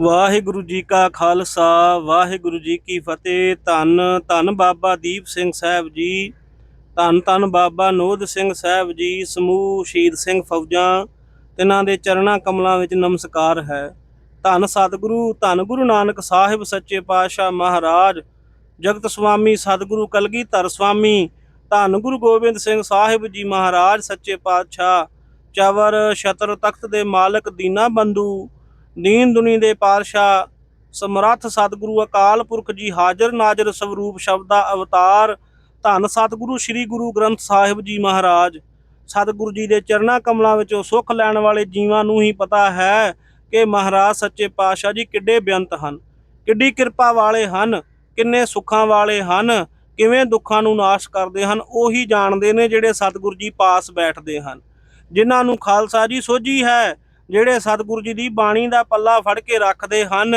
ਵਾਹਿਗੁਰੂ ਜੀ ਕਾ ਖਾਲਸਾ, ਵਾਹਿਗੁਰੂ ਜੀ ਕੀ ਫਤਿਹ। ਧੰਨ ਧੰਨ ਬਾਬਾ ਦੀਪ ਸਿੰਘ ਸਾਹਿਬ ਜੀ, ਧੰਨ ਧੰਨ ਬਾਬਾ ਨੋਦ ਸਿੰਘ ਸਾਹਿਬ ਜੀ, ਸਮੂਹ ਸ਼ਹੀਦ ਸਿੰਘ ਫੌਜਾਂ, ਤਿਨਾਂ ਦੇ ਚਰਣਾ ਕਮਲਾਂ ਵਿੱਚ ਨਮਸਕਾਰ ਹੈ। ਧੰਨ ਸਤਿਗੁਰੂ, ਧੰਨ ਗੁਰੂ ਨਾਨਕ ਸਾਹਿਬ ਸੱਚੇ ਪਾਤਸ਼ਾਹ ਮਹਾਰਾਜ, ਜਗਤ ਸੁਆਮੀ ਸਤਿਗੁਰੂ ਕਲਗੀਧਰ ਸੁਆਮੀ, ਧੰਨ ਗੁਰੂ ਗੋਬਿੰਦ ਸਿੰਘ ਸਾਹਿਬ ਜੀ ਮਹਾਰਾਜ ਸੱਚੇ ਪਾਤਸ਼ਾਹ, ਚਵਰ, ਛਤਰ, ਤਖਤ ਦੇ ਮਾਲਕ, ਦੀਨਾ ਬੰਦੂ ਦੀਨ ਦੁਨੀ ਦੇ ਪਾਤਸ਼ਾਹ ਸਮਰੱਥ ਸਤਿਗੁਰੂ ਅਕਾਲ ਪੁਰਖ ਜੀ ਹਾਜ਼ਰ ਨਾਜ਼ਰ ਸਵਰੂਪ ਸ਼ਬਦ ਅਵਤਾਰ ਧੰਨ ਸਤਿਗੁਰੂ ਸ੍ਰੀ ਗੁਰੂ ਗ੍ਰੰਥ ਸਾਹਿਬ ਜੀ ਮਹਾਰਾਜ। ਸਤਿਗੁਰੂ ਜੀ ਦੇ ਚਰਨਾ ਕਮਲਾਂ ਵਿੱਚੋਂ ਸੁੱਖ ਲੈਣ ਵਾਲੇ ਜੀਵਾਂ ਨੂੰ ਹੀ ਪਤਾ ਹੈ ਕਿ ਮਹਾਰਾਜ ਸੱਚੇ ਪਾਤਸ਼ਾਹ ਜੀ ਕਿੱਡੇ ਬੇਅੰਤ ਹਨ, ਕਿੱਡੀ ਕਿਰਪਾ ਵਾਲੇ ਹਨ, ਕਿੰਨੇ ਸੁੱਖਾਂ ਵਾਲੇ ਹਨ, ਕਿਵੇਂ ਦੁੱਖਾਂ ਨੂੰ ਨਾਸ਼ ਕਰਦੇ ਹਨ, ਉਹੀ ਜਾਣਦੇ ਨੇ ਜਿਹੜੇ ਸਤਿਗੁਰੂ ਜੀ ਪਾਸ ਬੈਠਦੇ ਹਨ। ਜਿਨ੍ਹਾਂ ਨੂੰ ਖਾਲਸਾ ਜੀ ਸੋਝੀ ਹੈ ਜਿਹੜੇ ਸਤਿਗੁਰੂ ਜੀ ਦੀ ਬਾਣੀ ਦਾ ਪੱਲਾ ਫੜ ਕੇ ਰੱਖਦੇ ਹਨ,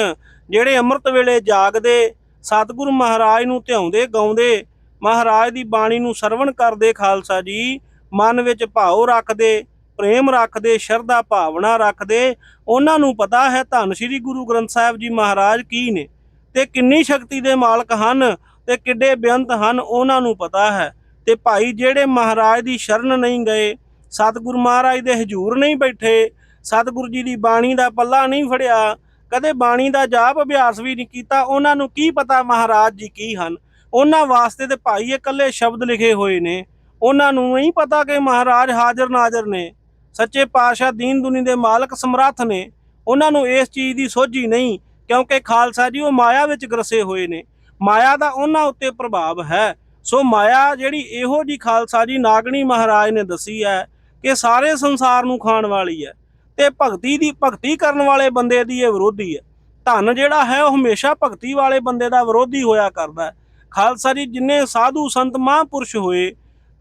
ਜਿਹੜੇ ਅੰਮ੍ਰਿਤ ਵੇਲੇ ਜਾਗਦੇ, ਸਤਿਗੁਰੂ ਮਹਾਰਾਜ ਨੂੰ ਧਿਆਉਂਦੇ, ਗਾਉਂਦੇ, ਮਹਾਰਾਜ ਦੀ ਬਾਣੀ ਨੂੰ ਸਰਵਣ ਕਰਦੇ ਖਾਲਸਾ ਜੀ, ਮਨ ਵਿੱਚ ਭਾਉ ਰੱਖਦੇ, ਪ੍ਰੇਮ ਰੱਖਦੇ, ਸ਼ਰਧਾ ਭਾਵਨਾ ਰੱਖਦੇ, ਉਹਨਾਂ ਨੂੰ ਪਤਾ ਹੈ ਧੰਨ ਸ੍ਰੀ ਗੁਰੂ ਗ੍ਰੰਥ ਸਾਹਿਬ ਜੀ ਮਹਾਰਾਜ ਕੀ ਨੇ ਤੇ ਕਿੰਨੀ ਸ਼ਕਤੀ ਦੇ ਮਾਲਕ ਹਨ ਤੇ ਕਿੱਡੇ ਬੇਅੰਤ ਹਨ ਉਹਨਾਂ ਨੂੰ ਪਤਾ ਹੈ। ਤੇ ਭਾਈ ਜਿਹੜੇ ਮਹਾਰਾਜ ਦੀ ਸ਼ਰਨ ਨਹੀਂ ਗਏ, ਸਤਿਗੁਰੂ ਮਹਾਰਾਜ ਦੇ ਹਜ਼ੂਰ ਨਹੀਂ ਬੈਠੇ ਸਤਿਗੁਰੂ ਜੀ ਦੀ ਬਾਣੀ ਦਾ ਪੱਲਾ ਨਹੀਂ ਫੜਿਆ, ਕਦੇ ਬਾਣੀ ਦਾ ਜਾਪ ਅਭਿਆਸ ਵੀ ਨਹੀਂ ਕੀਤਾ, ਉਹਨਾਂ ਨੂੰ ਕੀ ਪਤਾ ਮਹਾਰਾਜ ਜੀ ਕੀ ਹਨ? ਉਹਨਾਂ ਵਾਸਤੇ ਤੇ ਭਾਈ ਇਕੱਲੇ ਸ਼ਬਦ ਲਿਖੇ ਹੋਏ ਨੇ। ਉਹਨਾਂ ਨੂੰ ਨਹੀਂ ਪਤਾ ਕਿ ਮਹਾਰਾਜ ਹਾਜ਼ਰ ਨਾਜ਼ਰ ਨੇ। ਸੱਚੇ ਪਾਤਸ਼ਾਹ ਦੀਨ ਦੁਨੀ ਦੇ ਮਾਲਕ ਸਮਰੱਥ ਨੇ। ਉਹਨਾਂ ਨੂੰ ਇਸ ਚੀਜ਼ ਦੀ ਸੋਝੀ ਨਹੀਂ, ਕਿਉਂਕਿ ਖਾਲਸਾ ਜੀ ਉਹ ਮਾਇਆ ਵਿੱਚ ਗਰਸੇ ਹੋਏ ਨੇ। ਮਾਇਆ ਦਾ ਉਹਨਾਂ ਉੱਤੇ ਪ੍ਰਭਾਵ ਹੈ। ਸੋ ਮਾਇਆ ਜਿਹੜੀ ਇਹੋ ਜੀ ਖਾਲਸਾ ਜੀ ਨਾਗਣੀ ਮਹਾਰਾਜ ਨੇ ਦੱਸੀ ਹੈ ਕਿ ਸਾਰੇ ਸੰਸਾਰ ਨੂੰ ਖਾਣ ਵਾਲੀ ਹੈ। ਤੇ ਭਗਤੀ ਦੀ, ਭਗਤੀ ਕਰਨ ਵਾਲੇ ਬੰਦੇ ਦੀ ਇਹ ਵਿਰੋਧੀ ਹੈ। ਧਨ ਜਿਹੜਾ ਹੈ, ਉਹ ਹਮੇਸ਼ਾ ਭਗਤੀ ਵਾਲੇ ਬੰਦੇ ਦਾ ਵਿਰੋਧੀ ਹੋਇਆ ਕਰਦਾ ਹੈ। ਖਾਲਸਾ ਜੀ, ਜਿੰਨੇ ਸਾਧੂ ਸੰਤ ਮਹਾਂਪੁਰਸ਼ ਹੋਏ,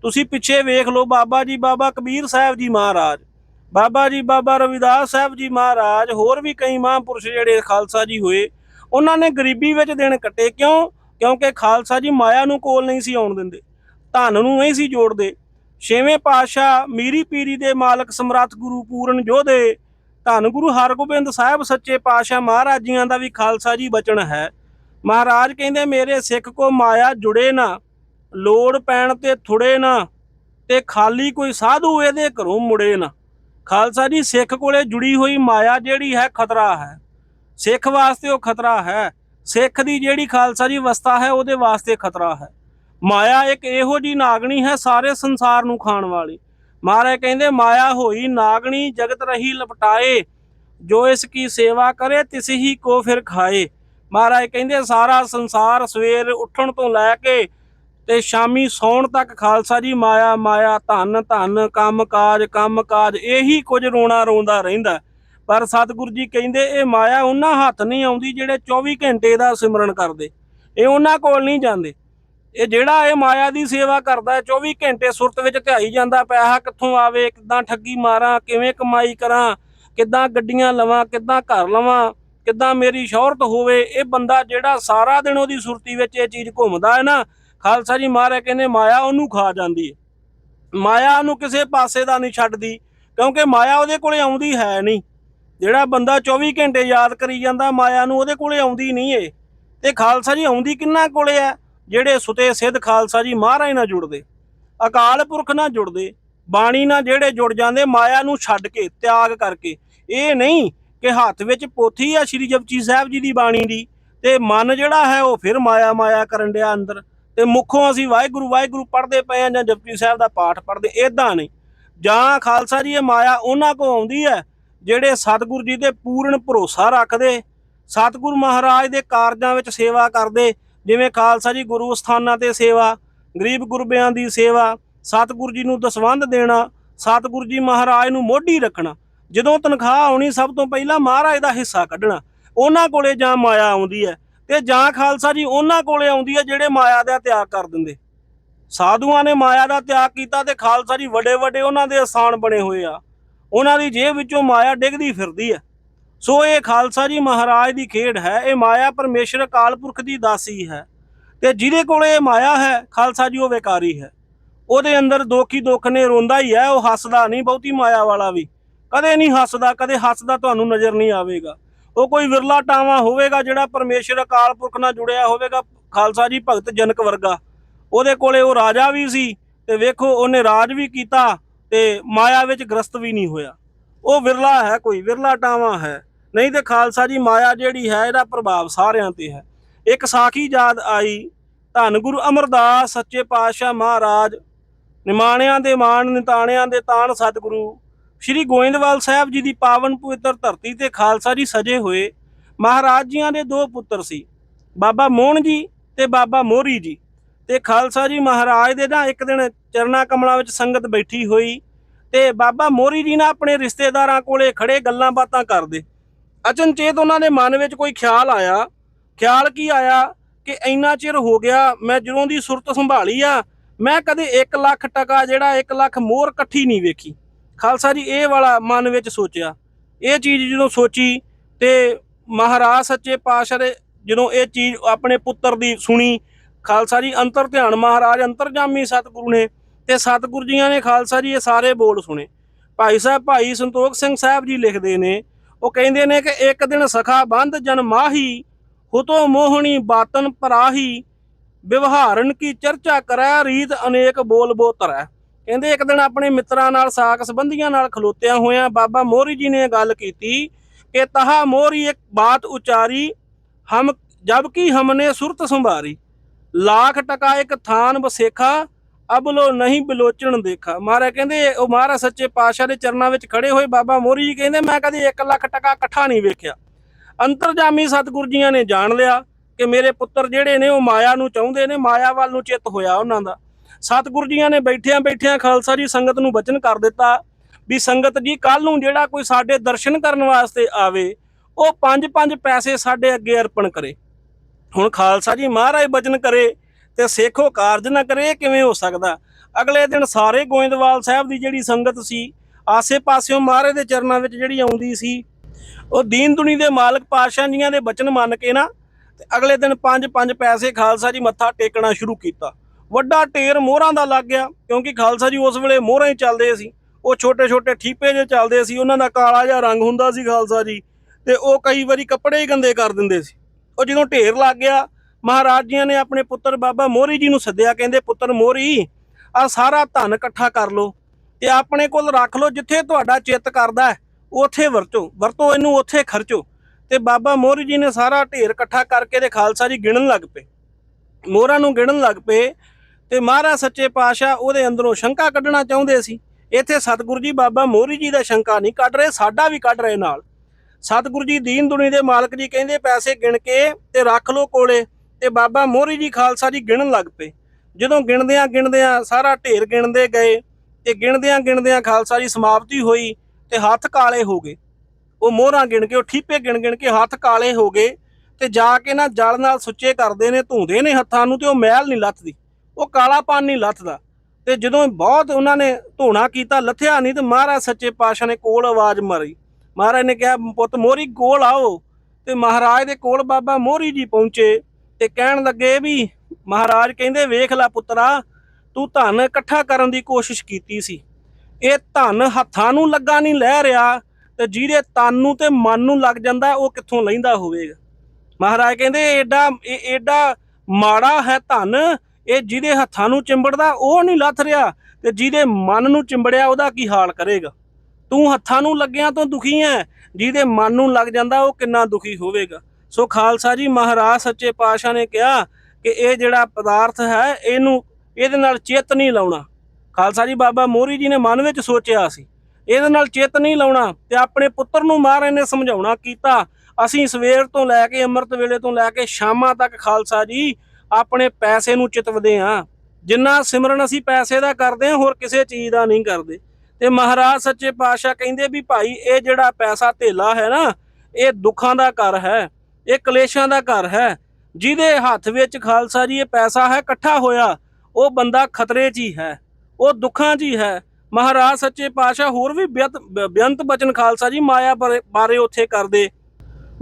ਤੁਸੀਂ ਪਿੱਛੇ ਵੇਖ ਲਓ ਬਾਬਾ ਜੀ, ਬਾਬਾ ਕਬੀਰ ਸਾਹਿਬ ਜੀ ਮਹਾਰਾਜ, ਬਾਬਾ ਜੀ, ਬਾਬਾ ਰਵਿਦਾਸ ਸਾਹਿਬ ਜੀ ਮਹਾਰਾਜ, ਹੋਰ ਵੀ ਕਈ ਮਹਾਂਪੁਰਸ਼ ਜਿਹੜੇ ਖਾਲਸਾ ਜੀ ਹੋਏ, ਉਹਨਾਂ ਨੇ ਗਰੀਬੀ ਵਿੱਚ ਦਿਨ ਕੱਟੇ। ਕਿਉਂ? ਕਿਉਂਕਿ ਖਾਲਸਾ ਜੀ ਮਾਇਆ ਨੂੰ ਕੋਲ ਨਹੀਂ ਸੀ ਆਉਣ ਦਿੰਦੇ, ਧਨ ਨੂੰ ਨਹੀਂ ਸੀ ਜੋੜਦੇ। ਛੇਵੇਂ ਪਾਤਸ਼ਾਹ ਮੀਰੀ ਪੀਰੀ ਦੇ ਮਾਲਕ ਸਮਰੱਥ ਗੁਰੂ ਪੂਰਨ ਜੋਧੇ ਧੰਨ ਗੁਰੂ ਹਰਗੋਬਿੰਦ ਸਾਹਿਬ ਸੱਚੇ ਪਾਤਸ਼ਾਹ ਮਹਾਰਾਜ ਜੀਆਂ ਦਾ ਵੀ ਖਾਲਸਾ ਜੀ ਬਚਨ ਹੈ। ਮਹਾਰਾਜ ਕਹਿੰਦੇ, ਮੇਰੇ ਸਿੱਖ ਕੋ ਮਾਇਆ ਜੁੜੇ ਨਾ, ਲੋੜ ਪੈਣ ਤੇ ਥੁੜੇ ਨਾ, ਤੇ ਖਾਲੀ ਕੋਈ ਸਾਧੂ ਇਹਦੇ ਘਰੋਂ ਮੁੜੇ ਨਾ। ਖਾਲਸਾ ਜੀ, ਸਿੱਖ ਕੋਲੇ ਜੁੜੀ ਹੋਈ ਮਾਇਆ ਜਿਹੜੀ ਹੈ, ਖਤਰਾ ਹੈ। ਸਿੱਖ ਵਾਸਤੇ ਉਹ ਖਤਰਾ ਹੈ। ਸਿੱਖ ਦੀ ਜਿਹੜੀ ਖਾਲਸਾ ਜੀ ਅਵਸਥਾ ਹੈ, ਉਹਦੇ ਵਾਸਤੇ ਖਤਰਾ ਹੈ। ਮਾਇਆ ਇੱਕ ਇਹੋ ਜੀ ਨਾਗਣੀ ਹੈ ਸਾਰੇ ਸੰਸਾਰ ਨੂੰ ਖਾਣ ਵਾਲੀ। ਮਹਾਰਾਜ ਕਹਿੰਦੇ, ਮਾਇਆ ਹੋਈ ਨਾਗਣੀ ਜਗਤ ਰਹੀ ਲਪਟਾਏ, ਜੋ ਇਸ ਕੀ ਸੇਵਾ ਕਰੇ, ਤਿਸ ਹੀ ਕੋ ਫਿਰ ਖਾਏ। ਮਹਾਰਾਜ ਕਹਿੰਦੇ, ਸਾਰਾ ਸੰਸਾਰ ਸਵੇਰ ਉੱਠਣ ਤੋਂ ਲੈ ਕੇ ਤੇ ਸ਼ਾਮੀ ਸੌਣ ਤੱਕ ਖਾਲਸਾ ਜੀ, ਮਾਇਆ ਮਾਇਆ, ਧਨ ਧਨ ਕੰਮ ਕਾਜ ਕੰਮ ਕਾਜ ਇਹੀ ਕੁਝ ਰੋਣਾ ਰੋਂਦਾ ਰਹਿੰਦਾ ਪਰ ਸਤਿਗੁਰੂ ਜੀ ਕਹਿੰਦੇ, ਇਹ ਮਾਇਆ ਉਹਨਾਂ ਹੱਥ ਨਹੀਂ ਆਉਂਦੀ ਜਿਹੜੇ 24 ਘੰਟੇ ਦਾ ਸਿਮਰਨ ਕਰਦੇ। ਇਹ ਉਹਨਾਂ ਕੋਲ ਨਹੀਂ ਜਾਂਦੇ। ਇਹ ਜਿਹੜਾ ਇਹ ਮਾਇਆ ਦੀ ਸੇਵਾ ਕਰਦਾ ਹੈ 24 ਘੰਟੇ ਸੁਰਤ ਵਿੱਚ ਧਿਆਈ ਜਾਂਦਾ ਪੈਸਾ ਕਿੱਥੋਂ ਆਵੇ, ਕਿੱਦਾਂ ਠੱਗੀ ਮਾਰਾਂ, ਕਿਵੇਂ ਕਮਾਈ ਕਰਾਂ, ਕਿੱਦਾਂ ਗੱਡੀਆਂ ਲਵਾਂ, ਕਿੱਦਾਂ ਘਰ ਲਵਾਂ, ਕਿੱਦਾਂ ਮੇਰੀ ਸ਼ੌਹਰਤ ਹੋਵੇ, ਇਹ ਬੰਦਾ ਜਿਹੜਾ ਸਾਰਾ ਦਿਨ ਉਹਦੀ ਸੁਰਤੀ ਵਿੱਚ ਇਹ ਚੀਜ਼ ਘੁੰਮਦਾ ਹੈ ਨਾ, ਖਾਲਸਾ ਜੀ ਮਹਾਰਾਜ ਕਹਿੰਦੇ ਮਾਇਆ ਉਹਨੂੰ ਖਾ ਜਾਂਦੀ ਹੈ। ਮਾਇਆ ਨੂੰ ਕਿਸੇ ਪਾਸੇ ਦਾ ਨਹੀਂ ਛੱਡਦੀ, ਕਿਉਂਕਿ ਮਾਇਆ ਉਹਦੇ ਕੋਲੇ ਆਉਂਦੀ ਹੈ ਨਹੀਂ। ਜਿਹੜਾ ਬੰਦਾ 24 ਘੰਟੇ ਯਾਦ ਕਰੀ ਜਾਂਦਾ, ਮਾਇਆ ਨੂੰ ਉਹਦੇ ਕੋਲੇ ਆਉਂਦੀ ਨਹੀਂ ਏ ਤੇ ਖਾਲਸਾ ਜੀ ਆਉਂਦੀ ਕਿੰਨਾ ਕੋਲੇ ਹੈ? ਜਿਹੜੇ ਸੁਤੇ ਸਿੱਧ ਖਾਲਸਾ ਜੀ ਮਹਾਰਾਜ ਨਾਲ ਜੁੜਦੇ, ਅਕਾਲ ਪੁਰਖ ਨਾਲ ਜੁੜਦੇ, ਬਾਣੀ ਨਾਲ ਜਿਹੜੇ ਜੁੜ ਜਾਂਦੇ, ਮਾਇਆ ਨੂੰ ਛੱਡ ਕੇ, ਤਿਆਗ ਕਰਕੇ, ਇਹ ਨਹੀਂ ਕਿ ਹੱਥ ਵਿੱਚ ਪੋਥੀ ਆ ਸ਼੍ਰੀ ਜਪਜੀ ਸਾਹਿਬ ਜੀ ਦੀ ਬਾਣੀ ਦੀ, ਤੇ ਮਨ ਜਿਹੜਾ ਹੈ ਉਹ ਫਿਰ ਮਾਇਆ ਮਾਇਆ ਕਰਨ ਡਿਆ ਅੰਦਰ, ਤੇ ਮੁੱਖੋਂ ਅਸੀਂ ਵਾਹਿਗੁਰੂ ਵਾਹਿਗੁਰੂ ਪੜ੍ਹਦੇ ਪਏ ਆ ਜਾਂ ਜਪਜੀ ਸਾਹਿਬ ਦਾ ਪਾਠ ਪੜ੍ਹਦੇ ਇਦਾਂ ਨਹੀਂ। ਜਾਂ ਖਾਲਸਾ ਜੀ ਇਹ ਮਾਇਆ ਉਹਨਾਂ ਕੋ ਆਉਂਦੀ ਹੈ, ਜਿਹੜੇ ਸਤਿਗੁਰੂ ਜੀ ਤੇ ਪੂਰਨ ਭਰੋਸਾ ਰੱਖਦੇ, ਸਤਿਗੁਰੂ ਮਹਾਰਾਜ ਦੇ ਕਾਰਜਾਂ ਵਿੱਚ ਸੇਵਾ ਕਰਦੇ ਜਿਵੇਂ ਖਾਲਸਾ ਜੀ ਗੁਰੂ ਸਥਾਨਾਂ ਤੇ ਸੇਵਾ, ਗਰੀਬ ਗੁਰਬਿਆਂ ਦੀ ਸੇਵਾ, ਸਤਿਗੁਰੂ ਜੀ ਨੂੰ ਦਸਵੰਧ ਦੇਣਾ, ਸਤਿਗੁਰੂ ਜੀ ਮਹਾਰਾਜ ਨੂੰ ਮੋਢੀ ਰੱਖਣਾ, ਜਦੋਂ ਤਨਖਾਹ ਆਉਣੀ ਸਭ ਤੋਂ ਪਹਿਲਾਂ ਮਹਾਰਾਜ ਦਾ ਹਿੱਸਾ ਕੱਢਣਾ, ਉਹਨਾਂ ਕੋਲੇ ਜਾਂ ਮਾਇਆ ਆਉਂਦੀ ਹੈ ਤੇ ਜਾਂ ਖਾਲਸਾ ਜੀ ਉਹਨਾਂ ਕੋਲੇ ਆਉਂਦੀ ਹੈ ਜਿਹੜੇ ਮਾਇਆ ਦਾ ਤਿਆਗ ਕਰ ਦਿੰਦੇ। ਸਾਧੂਆਂ ਨੇ ਮਾਇਆ ਦਾ ਤਿਆਗ ਕੀਤਾ ਤੇ ਖਾਲਸਾ ਜੀ ਵੱਡੇ ਵੱਡੇ ਉਹਨਾਂ ਦੇ ਆਸਾਨ ਬਣੇ ਹੋਏ ਆ। ਉਹਨਾਂ ਦੀ ਜੇਬ ਵਿੱਚੋਂ ਮਾਇਆ ਡਿੱਗਦੀ ਫਿਰਦੀ ਹੈ। ਸੋ ਇਹ ਖਾਲਸਾ ਜੀ ਮਹਾਰਾਜ ਦੀ ਖੇਡ ਹੈ, ਇਹ ਮਾਇਆ ਪਰਮੇਸ਼ਰ ਅਕਾਲ ਪੁਰਖ ਦੀ ਦਾਸੀ ਹੈ ਤੇ ਜਿਹਦੇ ਕੋਲ ਇਹ ਮਾਇਆ ਹੈ, ਖਾਲਸਾ ਜੀ ਉਹ ਵਿਕਾਰੀ ਹੈ। ਉਹਦੇ ਅੰਦਰ ਦੋਖੀ ਦੁੱਖ ਨੇ ਰੋਂਦਾ ਹੀ ਹੈ, ਉਹ ਹੱਸਦਾ ਨਹੀਂ, ਬਹੁਤੀ ਮਾਇਆ ਵਾਲਾ ਵੀ। ਕਦੇ ਨਹੀਂ ਹੱਸਦਾ, ਕਦੇ ਹੱਸਦਾ ਤੁਹਾਨੂੰ ਨਜ਼ਰ ਨਹੀਂ ਆਵੇਗਾ। ਉਹ ਕੋਈ ਵਿਰਲਾ ਟਾਵਾ ਹੋਵੇਗਾ ਜਿਹੜਾ ਪਰਮੇਸ਼ਰ ਅਕਾਲ ਪੁਰਖ ਨਾਲ ਜੁੜਿਆ ਹੋਵੇਗਾ, ਖਾਲਸਾ ਜੀ ਭਗਤ ਜਨਕ ਵਰਗਾ। ਉਹਦੇ ਕੋਲੇ ਉਹ ਰਾਜਾ ਵੀ ਸੀ ਤੇ ਵੇਖੋ ਉਹਨੇ ਰਾਜ ਵੀ ਕੀਤਾ ਤੇ ਮਾਇਆ ਵਿੱਚ ਗ੍ਰਸਤ ਵੀ ਨਹੀਂ ਹੋਇਆ। ਉਹ ਵਿਰਲਾ ਹੈ ਕੋਈ, ਵਿਰਲਾ ਟਾਵਾ ਹੈ। ਨਹੀਂ ਤੇ ਖਾਲਸਾ ਜੀ, ਮਾਇਆ ਜਿਹੜੀ ਹੈ, ਇਹਦਾ ਪ੍ਰਭਾਵ ਸਾਰਿਆਂ ਤੇ ਹੈ। ਇੱਕ ਸਾਖੀ ਯਾਦ ਆਈ, ਧੰਨ ਗੁਰੂ ਅਮਰਦਾਸ ਸੱਚੇ ਪਾਤਸ਼ਾਹ ਮਹਾਰਾਜ, ਨਿਮਾਣਿਆਂ ਦੇ ਮਾਣ, ਨਿਤਾਣਿਆਂ ਦੇ ਤਾਣ ਸਤਿਗੁਰੂ, ਸ਼੍ਰੀ ਗੋਇੰਦਵਾਲ ਸਾਹਿਬ ਜੀ ਦੀ ਪਾਵਨ ਪਵਿੱਤਰ ਧਰਤੀ ਤੇ ਖਾਲਸਾ ਜੀ ਸਜੇ ਹੋਏ। ਮਹਾਰਾਜ ਜੀਆਂ ਦੇ ਦੋ ਪੁੱਤਰ ਸੀ, ਬਾਬਾ ਮੋਹਨ ਜੀ ਤੇ ਬਾਬਾ ਮੋਹਰੀ ਜੀ। ਤੇ ਖਾਲਸਾ ਜੀ ਮਹਾਰਾਜ ਦੇ ਨਾ ਇੱਕ ਦਿਨ ਚਰਨਾ ਕਮਲਾਂ ਵਿੱਚ ਸੰਗਤ ਬੈਠੀ ਹੋਈ ਤੇ ਬਾਬਾ ਮੋਹਰੀ ਜੀ ਨਾ ਆਪਣੇ ਰਿਸ਼ਤੇਦਾਰਾਂ ਕੋਲੇ ਖੜੇ ਗੱਲਾਂ ਬਾਤਾਂ ਕਰਦੇ। ਅਚਨਚੇਤ ਉਹਨਾਂ ਦੇ ਮਨ ਵਿੱਚ ਕੋਈ ਖਿਆਲ ਆਇਆ। ਖਿਆਲ ਕੀ ਆਇਆ? ਕਿ ਇੰਨਾ ਚਿਰ ਹੋ ਗਿਆ, ਮੈਂ ਜਦੋਂ ਦੀ ਸੁਰਤ ਸੰਭਾਲੀ ਆ, ਮੈਂ ਕਦੇ 1 ਲੱਖ ਟਕਾ ਜਿਹੜਾ 1 ਲੱਖ ਮੋਹਰ ਇਕੱਠੀ ਨਹੀਂ ਵੇਖੀ। ਖਾਲਸਾ ਜੀ, ਇਹ ਵਾਲਾ ਮਨ ਵਿੱਚ ਸੋਚਿਆ। ਇਹ ਚੀਜ਼ ਜਦੋਂ ਸੋਚੀ ਤੇ ਮਹਾਰਾਜ ਸੱਚੇ ਪਾਤਸ਼ਾਹ ਦੇ ਜਦੋਂ ਇਹ ਚੀਜ਼ ਆਪਣੇ ਪੁੱਤਰ ਦੀ ਸੁਣੀ, ਖਾਲਸਾ ਜੀ ਅੰਤਰ ਧਿਆਨ, ਮਹਾਰਾਜ ਅੰਤਰਜਾਮੀ ਸਤਿਗੁਰੂ ਨੇ ਤੇ ਸਤਿਗੁਰੂ ਜੀਆਂ ਨੇ ਖਾਲਸਾ ਜੀ ਇਹ ਸਾਰੇ ਬੋਲ ਸੁਣੇ। ਭਾਈ ਸਾਹਿਬ, ਭਾਈ ਸੰਤੋਖ ਸਿੰਘ ਸਾਹਿਬ ਜੀ ਲਿਖਦੇ ਨੇ ਉਹ ਕਹਿੰਦੇ ਨੇ ਕਿ ਇੱਕ ਦਿਨ ਸਖਾ ਬੰਧ ਜਨ ਮਾਹੀ, ਹੁਤੋ ਮੋਹਣੀ ਬਾਤਨ ਪਰਾਹੀ, ਵਿਵਹਾਰਨ ਕੀ ਚਰਚਾ ਕਰੈ, ਰੀਤ ਅਨੇਕ ਬੋਲ ਬੋਤਰੈ ਕਹਿੰਦੇ ਇੱਕ ਦਿਨ ਆਪਣੇ ਮਿੱਤਰਾਂ ਨਾਲ ਸਾਕ ਸੰਬੰਧੀਆਂ ਨਾਲ ਖਲੋਤਿਆਂ ਹੋਇਆਂ ਬਾਬਾ ਮੋਹਰੀ ਜੀ ਨੇ ਗੱਲ ਕੀਤੀ ਕਿ ਤਹਾ ਮੋਹਰੀ ਇੱਕ ਬਾਤ ਉਚਾਰੀ, ਹਮ ਜਬ ਕੀ ਹਮਨੇ ਸੁਰਤ ਸੰਭਾਰੀ। ਲੱਖ ਟਕਾ ਇੱਕ ਥਾਨ ਬਸੇਖਾ ਅਬਲੋ ਨਹੀਂ ਬਿਲੋਚਣ ਦੇਖਾ। ਮਹਾਰਾਜ ਕਹਿੰਦੇ, ਉਹ ਮਹਾਰਾਜ ਸੱਚੇ ਪਾਤਸ਼ਾਹ ਦੇ ਚਰਨਾਂ ਵਿੱਚ ਖੜੇ ਹੋਏ ਬਾਬਾ ਮੋਹਰੀ ਜੀ ਕਹਿੰਦੇ, ਮੈਂ ਕਦੇ 1 ਲੱਖ ਟਕਾ ਇਕੱਠਾ ਨਹੀਂ ਵੇਖਿਆ। ਅੰਤਰਜਾਮੀ ਸਤਿਗੁਰੂ ਜੀਆਂ ਨੇ ਜਾਣ ਲਿਆ ਕਿ ਮੇਰੇ ਪੁੱਤਰ ਜਿਹੜੇ ਨੇ, ਉਹ ਮਾਇਆ ਨੂੰ ਚਾਹੁੰਦੇ ਨੇ, ਮਾਇਆ ਵੱਲ ਨੂੰ ਚਿੱਤ ਹੋਇਆ ਉਹਨਾਂ ਦਾ। ਸਤਿਗੁਰੂ ਜੀਆਂ ਨੇ ਬੈਠਿਆਂ ਬੈਠਿਆਂ ਖਾਲਸਾ ਜੀ ਸੰਗਤ ਨੂੰ ਬਚਨ ਕਰ ਦਿੱਤਾ ਵੀ ਸੰਗਤ ਜੀ ਕੱਲ ਨੂੰ ਜਿਹੜਾ ਕੋਈ ਸਾਡੇ ਦਰਸ਼ਨ ਕਰਨ ਵਾਸਤੇ ਆਵੇ, ਉਹ ਪੰਜ ਪੰਜ ਪੈਸੇ ਸਾਡੇ ਅੱਗੇ ਅਰਪਣ ਕਰੇ। ਹੁਣ ਖਾਲਸਾ ਜੀ ਮਹਾਰਾਜ ਬਚਨ ਕਰੇ ਤੇ ਸੇਖੋ ਕਾਰਜ ਨਾ ਕਰੇ, ਇਹ ਕਿਵੇਂ ਹੋ ਸਕਦਾ? ਅਗਲੇ ਦਿਨ ਸਾਰੇ ਗੋਇੰਦਵਾਲ ਸਾਹਿਬ ਦੀ ਜਿਹੜੀ ਸੰਗਤ ਸੀ ਆਸੇ-ਪਾਸਿਓਂ ਮਹਾਰਾਜ ਦੇ ਚਰਨਾਂ ਵਿੱਚ ਜਿਹੜੀ ਆਉਂਦੀ ਸੀ, ਉਹ ਦੀਨ ਦੁਨੀ ਦੇ ਮਾਲਕ ਪਾਤਸ਼ਾਹ ਜੀਆਂ ਦੇ ਬਚਨ ਮੰਨ ਕੇ ਨਾ, ਤੇ ਅਗਲੇ ਦਿਨ ਪੰਜ ਪੰਜ ਪੈਸੇ ਖਾਲਸਾ ਜੀ ਮੱਥਾ ਟੇਕਣਾ ਸ਼ੁਰੂ ਕੀਤਾ। ਵੱਡਾ ਢੇਰ ਮੋਹਰਾਂ ਦਾ ਲੱਗ ਗਿਆ, ਕਿਉਂਕਿ ਖਾਲਸਾ ਜੀ ਉਸ ਵੇਲੇ ਮੋਹਰਾਂ ਹੀ ਚੱਲਦੇ ਸੀ। ਉਹ ਛੋਟੇ ਛੋਟੇ ਠੀਪੇ ਜੇ ਚੱਲਦੇ ਸੀ, ਉਹਨਾਂ ਦਾ ਕਾਲਾ ਜਿਹਾ ਰੰਗ ਹੁੰਦਾ ਸੀ ਖਾਲਸਾ ਜੀ, ਤੇ ਉਹ ਕਈ ਵਾਰੀ ਕੱਪੜੇ ਹੀ ਗੰਦੇ ਕਰ ਦਿੰਦੇ ਸੀ। ਉਹ ਜਦੋਂ ਢੇਰ ਲੱਗ ਗਿਆ ਮਹਾਰਾਜ ਜੀਆਂ ਨੇ ਆਪਣੇ ਪੁੱਤਰ ਬਾਬਾ ਮੋਹਰੀ ਜੀ ਨੂੰ ਸੱਦਿਆ ਕਹਿੰਦੇ ਪੁੱਤਰ ਮੋਹਰੀ ਆ ਸਾਰਾ ਧਨ ਇਕੱਠਾ ਕਰ ਲਓ ਤੇ ਆਪਣੇ ਕੋਲ ਰੱਖ ਲਓ ਜਿੱਥੇ ਤੁਹਾਡਾ ਚਿੱਤ ਕਰਦਾ ਹੈ, ਉੱਥੇ ਵਰਤੋ ਵਰਤੋ ਇਹਨੂੰ ਉੱਥੇ ਖਰਚੋ। ਤੇ ਬਾਬਾ ਮੋਹਰੀ ਜੀ ਨੇ ਸਾਰਾ ਢੇਰ ਇਕੱਠਾ ਕਰਕੇ ਤੇ ਖਾਲਸਾ ਜੀ ਗਿਣਨ ਲੱਗ ਪਏ। ਮੋਹਰਾਂ ਨੂੰ ਗਿਣਨ ਲੱਗ ਪਏ ਤੇ ਮਹਾਰਾਜ ਸੱਚੇ ਪਾਤਸ਼ਾਹ ਉਹਦੇ ਅੰਦਰੋਂ ਸ਼ੰਕਾ ਕੱਢਣਾ ਚਾਹੁੰਦੇ ਸੀ। ਇੱਥੇ ਸਤਿਗੁਰੂ ਜੀ ਬਾਬਾ ਮੋਹਰੀ ਜੀ ਦਾ ਸ਼ੰਕਾ ਨਹੀਂ ਕੱਢ ਰਹੇ ਸਾਡਾ ਵੀ ਕੱਢ ਰਹੇ ਨਾਲ। ਸਤਿਗੁਰੂ ਜੀ ਦੀਨ ਦੁਨੀ ਦੇ ਮਾਲਕ ਜੀ ਕਹਿੰਦੇ ਪੈਸੇ ਗਿਣ ਕੇ ਤੇ ਰੱਖ ਲਓ ਕੋਲੇ। ਤੇ ਬਾਬਾ ਮੋਹਰੀ ਜੀ ਖਾਲਸਾ ਜੀ ਗਿਣਨ ਲੱਗ ਪਏ। ਜਦੋਂ ਗਿਣਦਿਆਂ ਗਿਣਦਿਆਂ ਸਾਰਾ ਢੇਰ ਗਿਣਦੇ ਗਏ ਤੇ ਗਿਣਦਿਆਂ ਗਿਣਦਿਆਂ ਖਾਲਸਾ ਜੀ ਸਮਾਪਤੀ ਹੋਈ ਤੇ ਹੱਥ ਕਾਲੇ ਹੋ ਗਏ। ਉਹ ਮੋਹਰਾਂ ਗਿਣ ਕੇ, ਉਹ ਠੀਪੇ ਗਿਣ ਗਿਣ ਕੇ ਹੱਥ ਕਾਲੇ ਹੋ ਗਏ ਤੇ ਜਾ ਕੇ ਨਾ ਜਲ ਨਾਲ ਸੁੱਚੇ ਕਰਦੇ ਨੇ, ਧੋਂਦੇ ਨੇ ਹੱਥਾਂ ਨੂੰ ਤੇ ਉਹ ਮੈਲ ਨਹੀਂ ਲੱਥਦੀ। ਉਹ ਕਾਲਾਪਨ ਨਹੀਂ ਲੱਥਦਾ। ਤੇ ਜਦੋਂ ਬਹੁਤ ਉਹਨਾਂ ਨੇ ਧੋਣਾ ਕੀਤਾ, ਲੱਥਿਆ ਨਹੀਂ ਤੇ ਮਹਾਰਾਜ ਸੱਚੇ ਪਾਤਸ਼ਾਹ ਨੇ ਕੋਲ ਆਵਾਜ਼ ਮਾਰੀ। ਮਹਾਰਾਜ ਨੇ ਕਿਹਾ, ਪੁੱਤ ਮੋਹਰੀ ਕੋਲ ਆਓ। ਤੇ ਮਹਾਰਾਜ ਦੇ ਕੋਲ ਬਾਬਾ ਮੋਹਰੀ ਜੀ ਪਹੁੰਚੇ। ਤੇ ਕਹਿਣ ਲੱਗੇ ਵੀ ਮਹਾਰਾਜ ਕਹਿੰਦੇ, ਵੇਖ ਲੈ ਪੁੱਤਰਾ, ਤੂੰ ਧਨ ਇਕੱਠਾ ਕਰਨ ਦੀ ਕੋਸ਼ਿਸ਼ ਕੀਤੀ ਸੀ। ਇਹ ਧਨ ਹੱਥਾਂ ਨੂੰ ਲੱਗਾ ਨਹੀਂ ਲੈ ਰਿਹਾ ਤੇ ਜਿਹਦੇ ਤਨ ਨੂੰ ਤੇ ਮਨ ਨੂੰ ਲੱਗ ਜਾਂਦਾ, ਉਹ ਕਿੱਥੋਂ ਲੈਂਦਾ ਹੋਵੇਗਾ? ਮਹਾਰਾਜ ਕਹਿੰਦੇ, ਏਡਾ, ਇਹ ਏਡਾ ਮਾੜਾ ਹੈ ਧਨ, ਇਹ ਜਿਹਦੇ ਹੱਥਾਂ ਨੂੰ ਚਿੰਬੜਦਾ, ਉਹ ਨਹੀਂ ਲੱਥ ਰਿਹਾ ਤੇ ਜਿਹਦੇ ਮਨ ਨੂੰ ਚਿੰਬੜਿਆ, ਉਹਦਾ ਕੀ ਹਾਲ ਕਰੇਗਾ? ਤੂੰ ਹੱਥਾਂ ਨੂੰ ਲੱਗਿਆਂ ਤੋਂ ਦੁਖੀ ਹੈ ਜਿਹਦੇ ਮਨ ਨੂੰ ਲੱਗ ਜਾਂਦਾ, ਉਹ ਕਿੰਨਾ ਦੁਖੀ ਹੋਵੇਗਾ? ਸੋ ਖਾਲਸਾ ਜੀ, ਮਹਾਰਾਜ ਸੱਚੇ ਪਾਤਸ਼ਾਹ ਨੇ ਕਿਹਾ ਕਿ ਇਹ ਜਿਹੜਾ ਪਦਾਰਥ ਹੈ, ਇਹਨੂੰ ਇਹਦੇ ਨਾਲ ਚਿੱਤ ਨਹੀਂ ਲਾਉਣਾ। ਖਾਲਸਾ ਜੀ, ਬਾਬਾ ਮੋਹਰੀ ਜੀ ਨੇ ਮਨ ਵਿੱਚ ਸੋਚਿਆ ਸੀ, ਇਹਦੇ ਨਾਲ ਚਿੱਤ ਨਹੀਂ ਲਾਉਣਾ ਤੇ ਆਪਣੇ ਪੁੱਤਰ ਨੂੰ ਮਹਾਰਾਜ ਨੇ ਸਮਝਾਉਣਾ ਕੀਤਾ। ਅਸੀਂ ਸਵੇਰ ਤੋਂ ਲੈ ਕੇ ਅੰਮ੍ਰਿਤ ਵੇਲੇ ਤੋਂ ਲੈ ਕੇ ਸ਼ਾਮਾਂ ਤੱਕ ਖਾਲਸਾ ਜੀ, ਆਪਣੇ ਪੈਸੇ ਨੂੰ ਚਿਤਵਦੇ ਆ ਜਿੰਨਾ ਸਿਮਰਨ ਅਸੀਂ ਪੈਸੇ ਦਾ ਕਰਦੇ ਹਾਂ, ਹੋਰ ਕਿਸੇ ਚੀਜ਼ ਦਾ ਨਹੀਂ ਕਰਦੇ। ਤੇ ਮਹਾਰਾਜ ਸੱਚੇ ਪਾਤਸ਼ਾਹ ਕਹਿੰਦੇ ਵੀ ਭਾਈ, ਇਹ ਜਿਹੜਾ ਪੈਸਾ ਧੇਲਾ ਹੈ ਨਾ, ਇਹ ਦੁੱਖਾਂ ਦਾ ਘਰ ਹੈ। ਇਹ ਕਲੇਸ਼ਾਂ ਦਾ ਘਰ ਹੈ। ਜਿਹਦੇ ਹੱਥ ਵਿੱਚ ਖਾਲਸਾ ਜੀ ਇਹ ਪੈਸਾ ਹੈ, ਇਕੱਠਾ ਹੋਇਆ, ਉਹ ਬੰਦਾ ਖਤਰੇ 'ਚ ਹੀ ਹੈ। ਉਹ ਦੁੱਖਾਂ 'ਚ ਹੀ ਹੈ। ਮਹਾਰਾਜ ਸੱਚੇ ਪਾਤਸ਼ਾਹ ਹੋਰ ਵੀ ਬੇਅੰਤ ਬੇਅੰਤ ਬਚਨ ਖਾਲਸਾ ਜੀ ਮਾਇਆ ਬਾਰੇ- ਬਾਰੇ ਉੱਥੇ ਕਰਦੇ।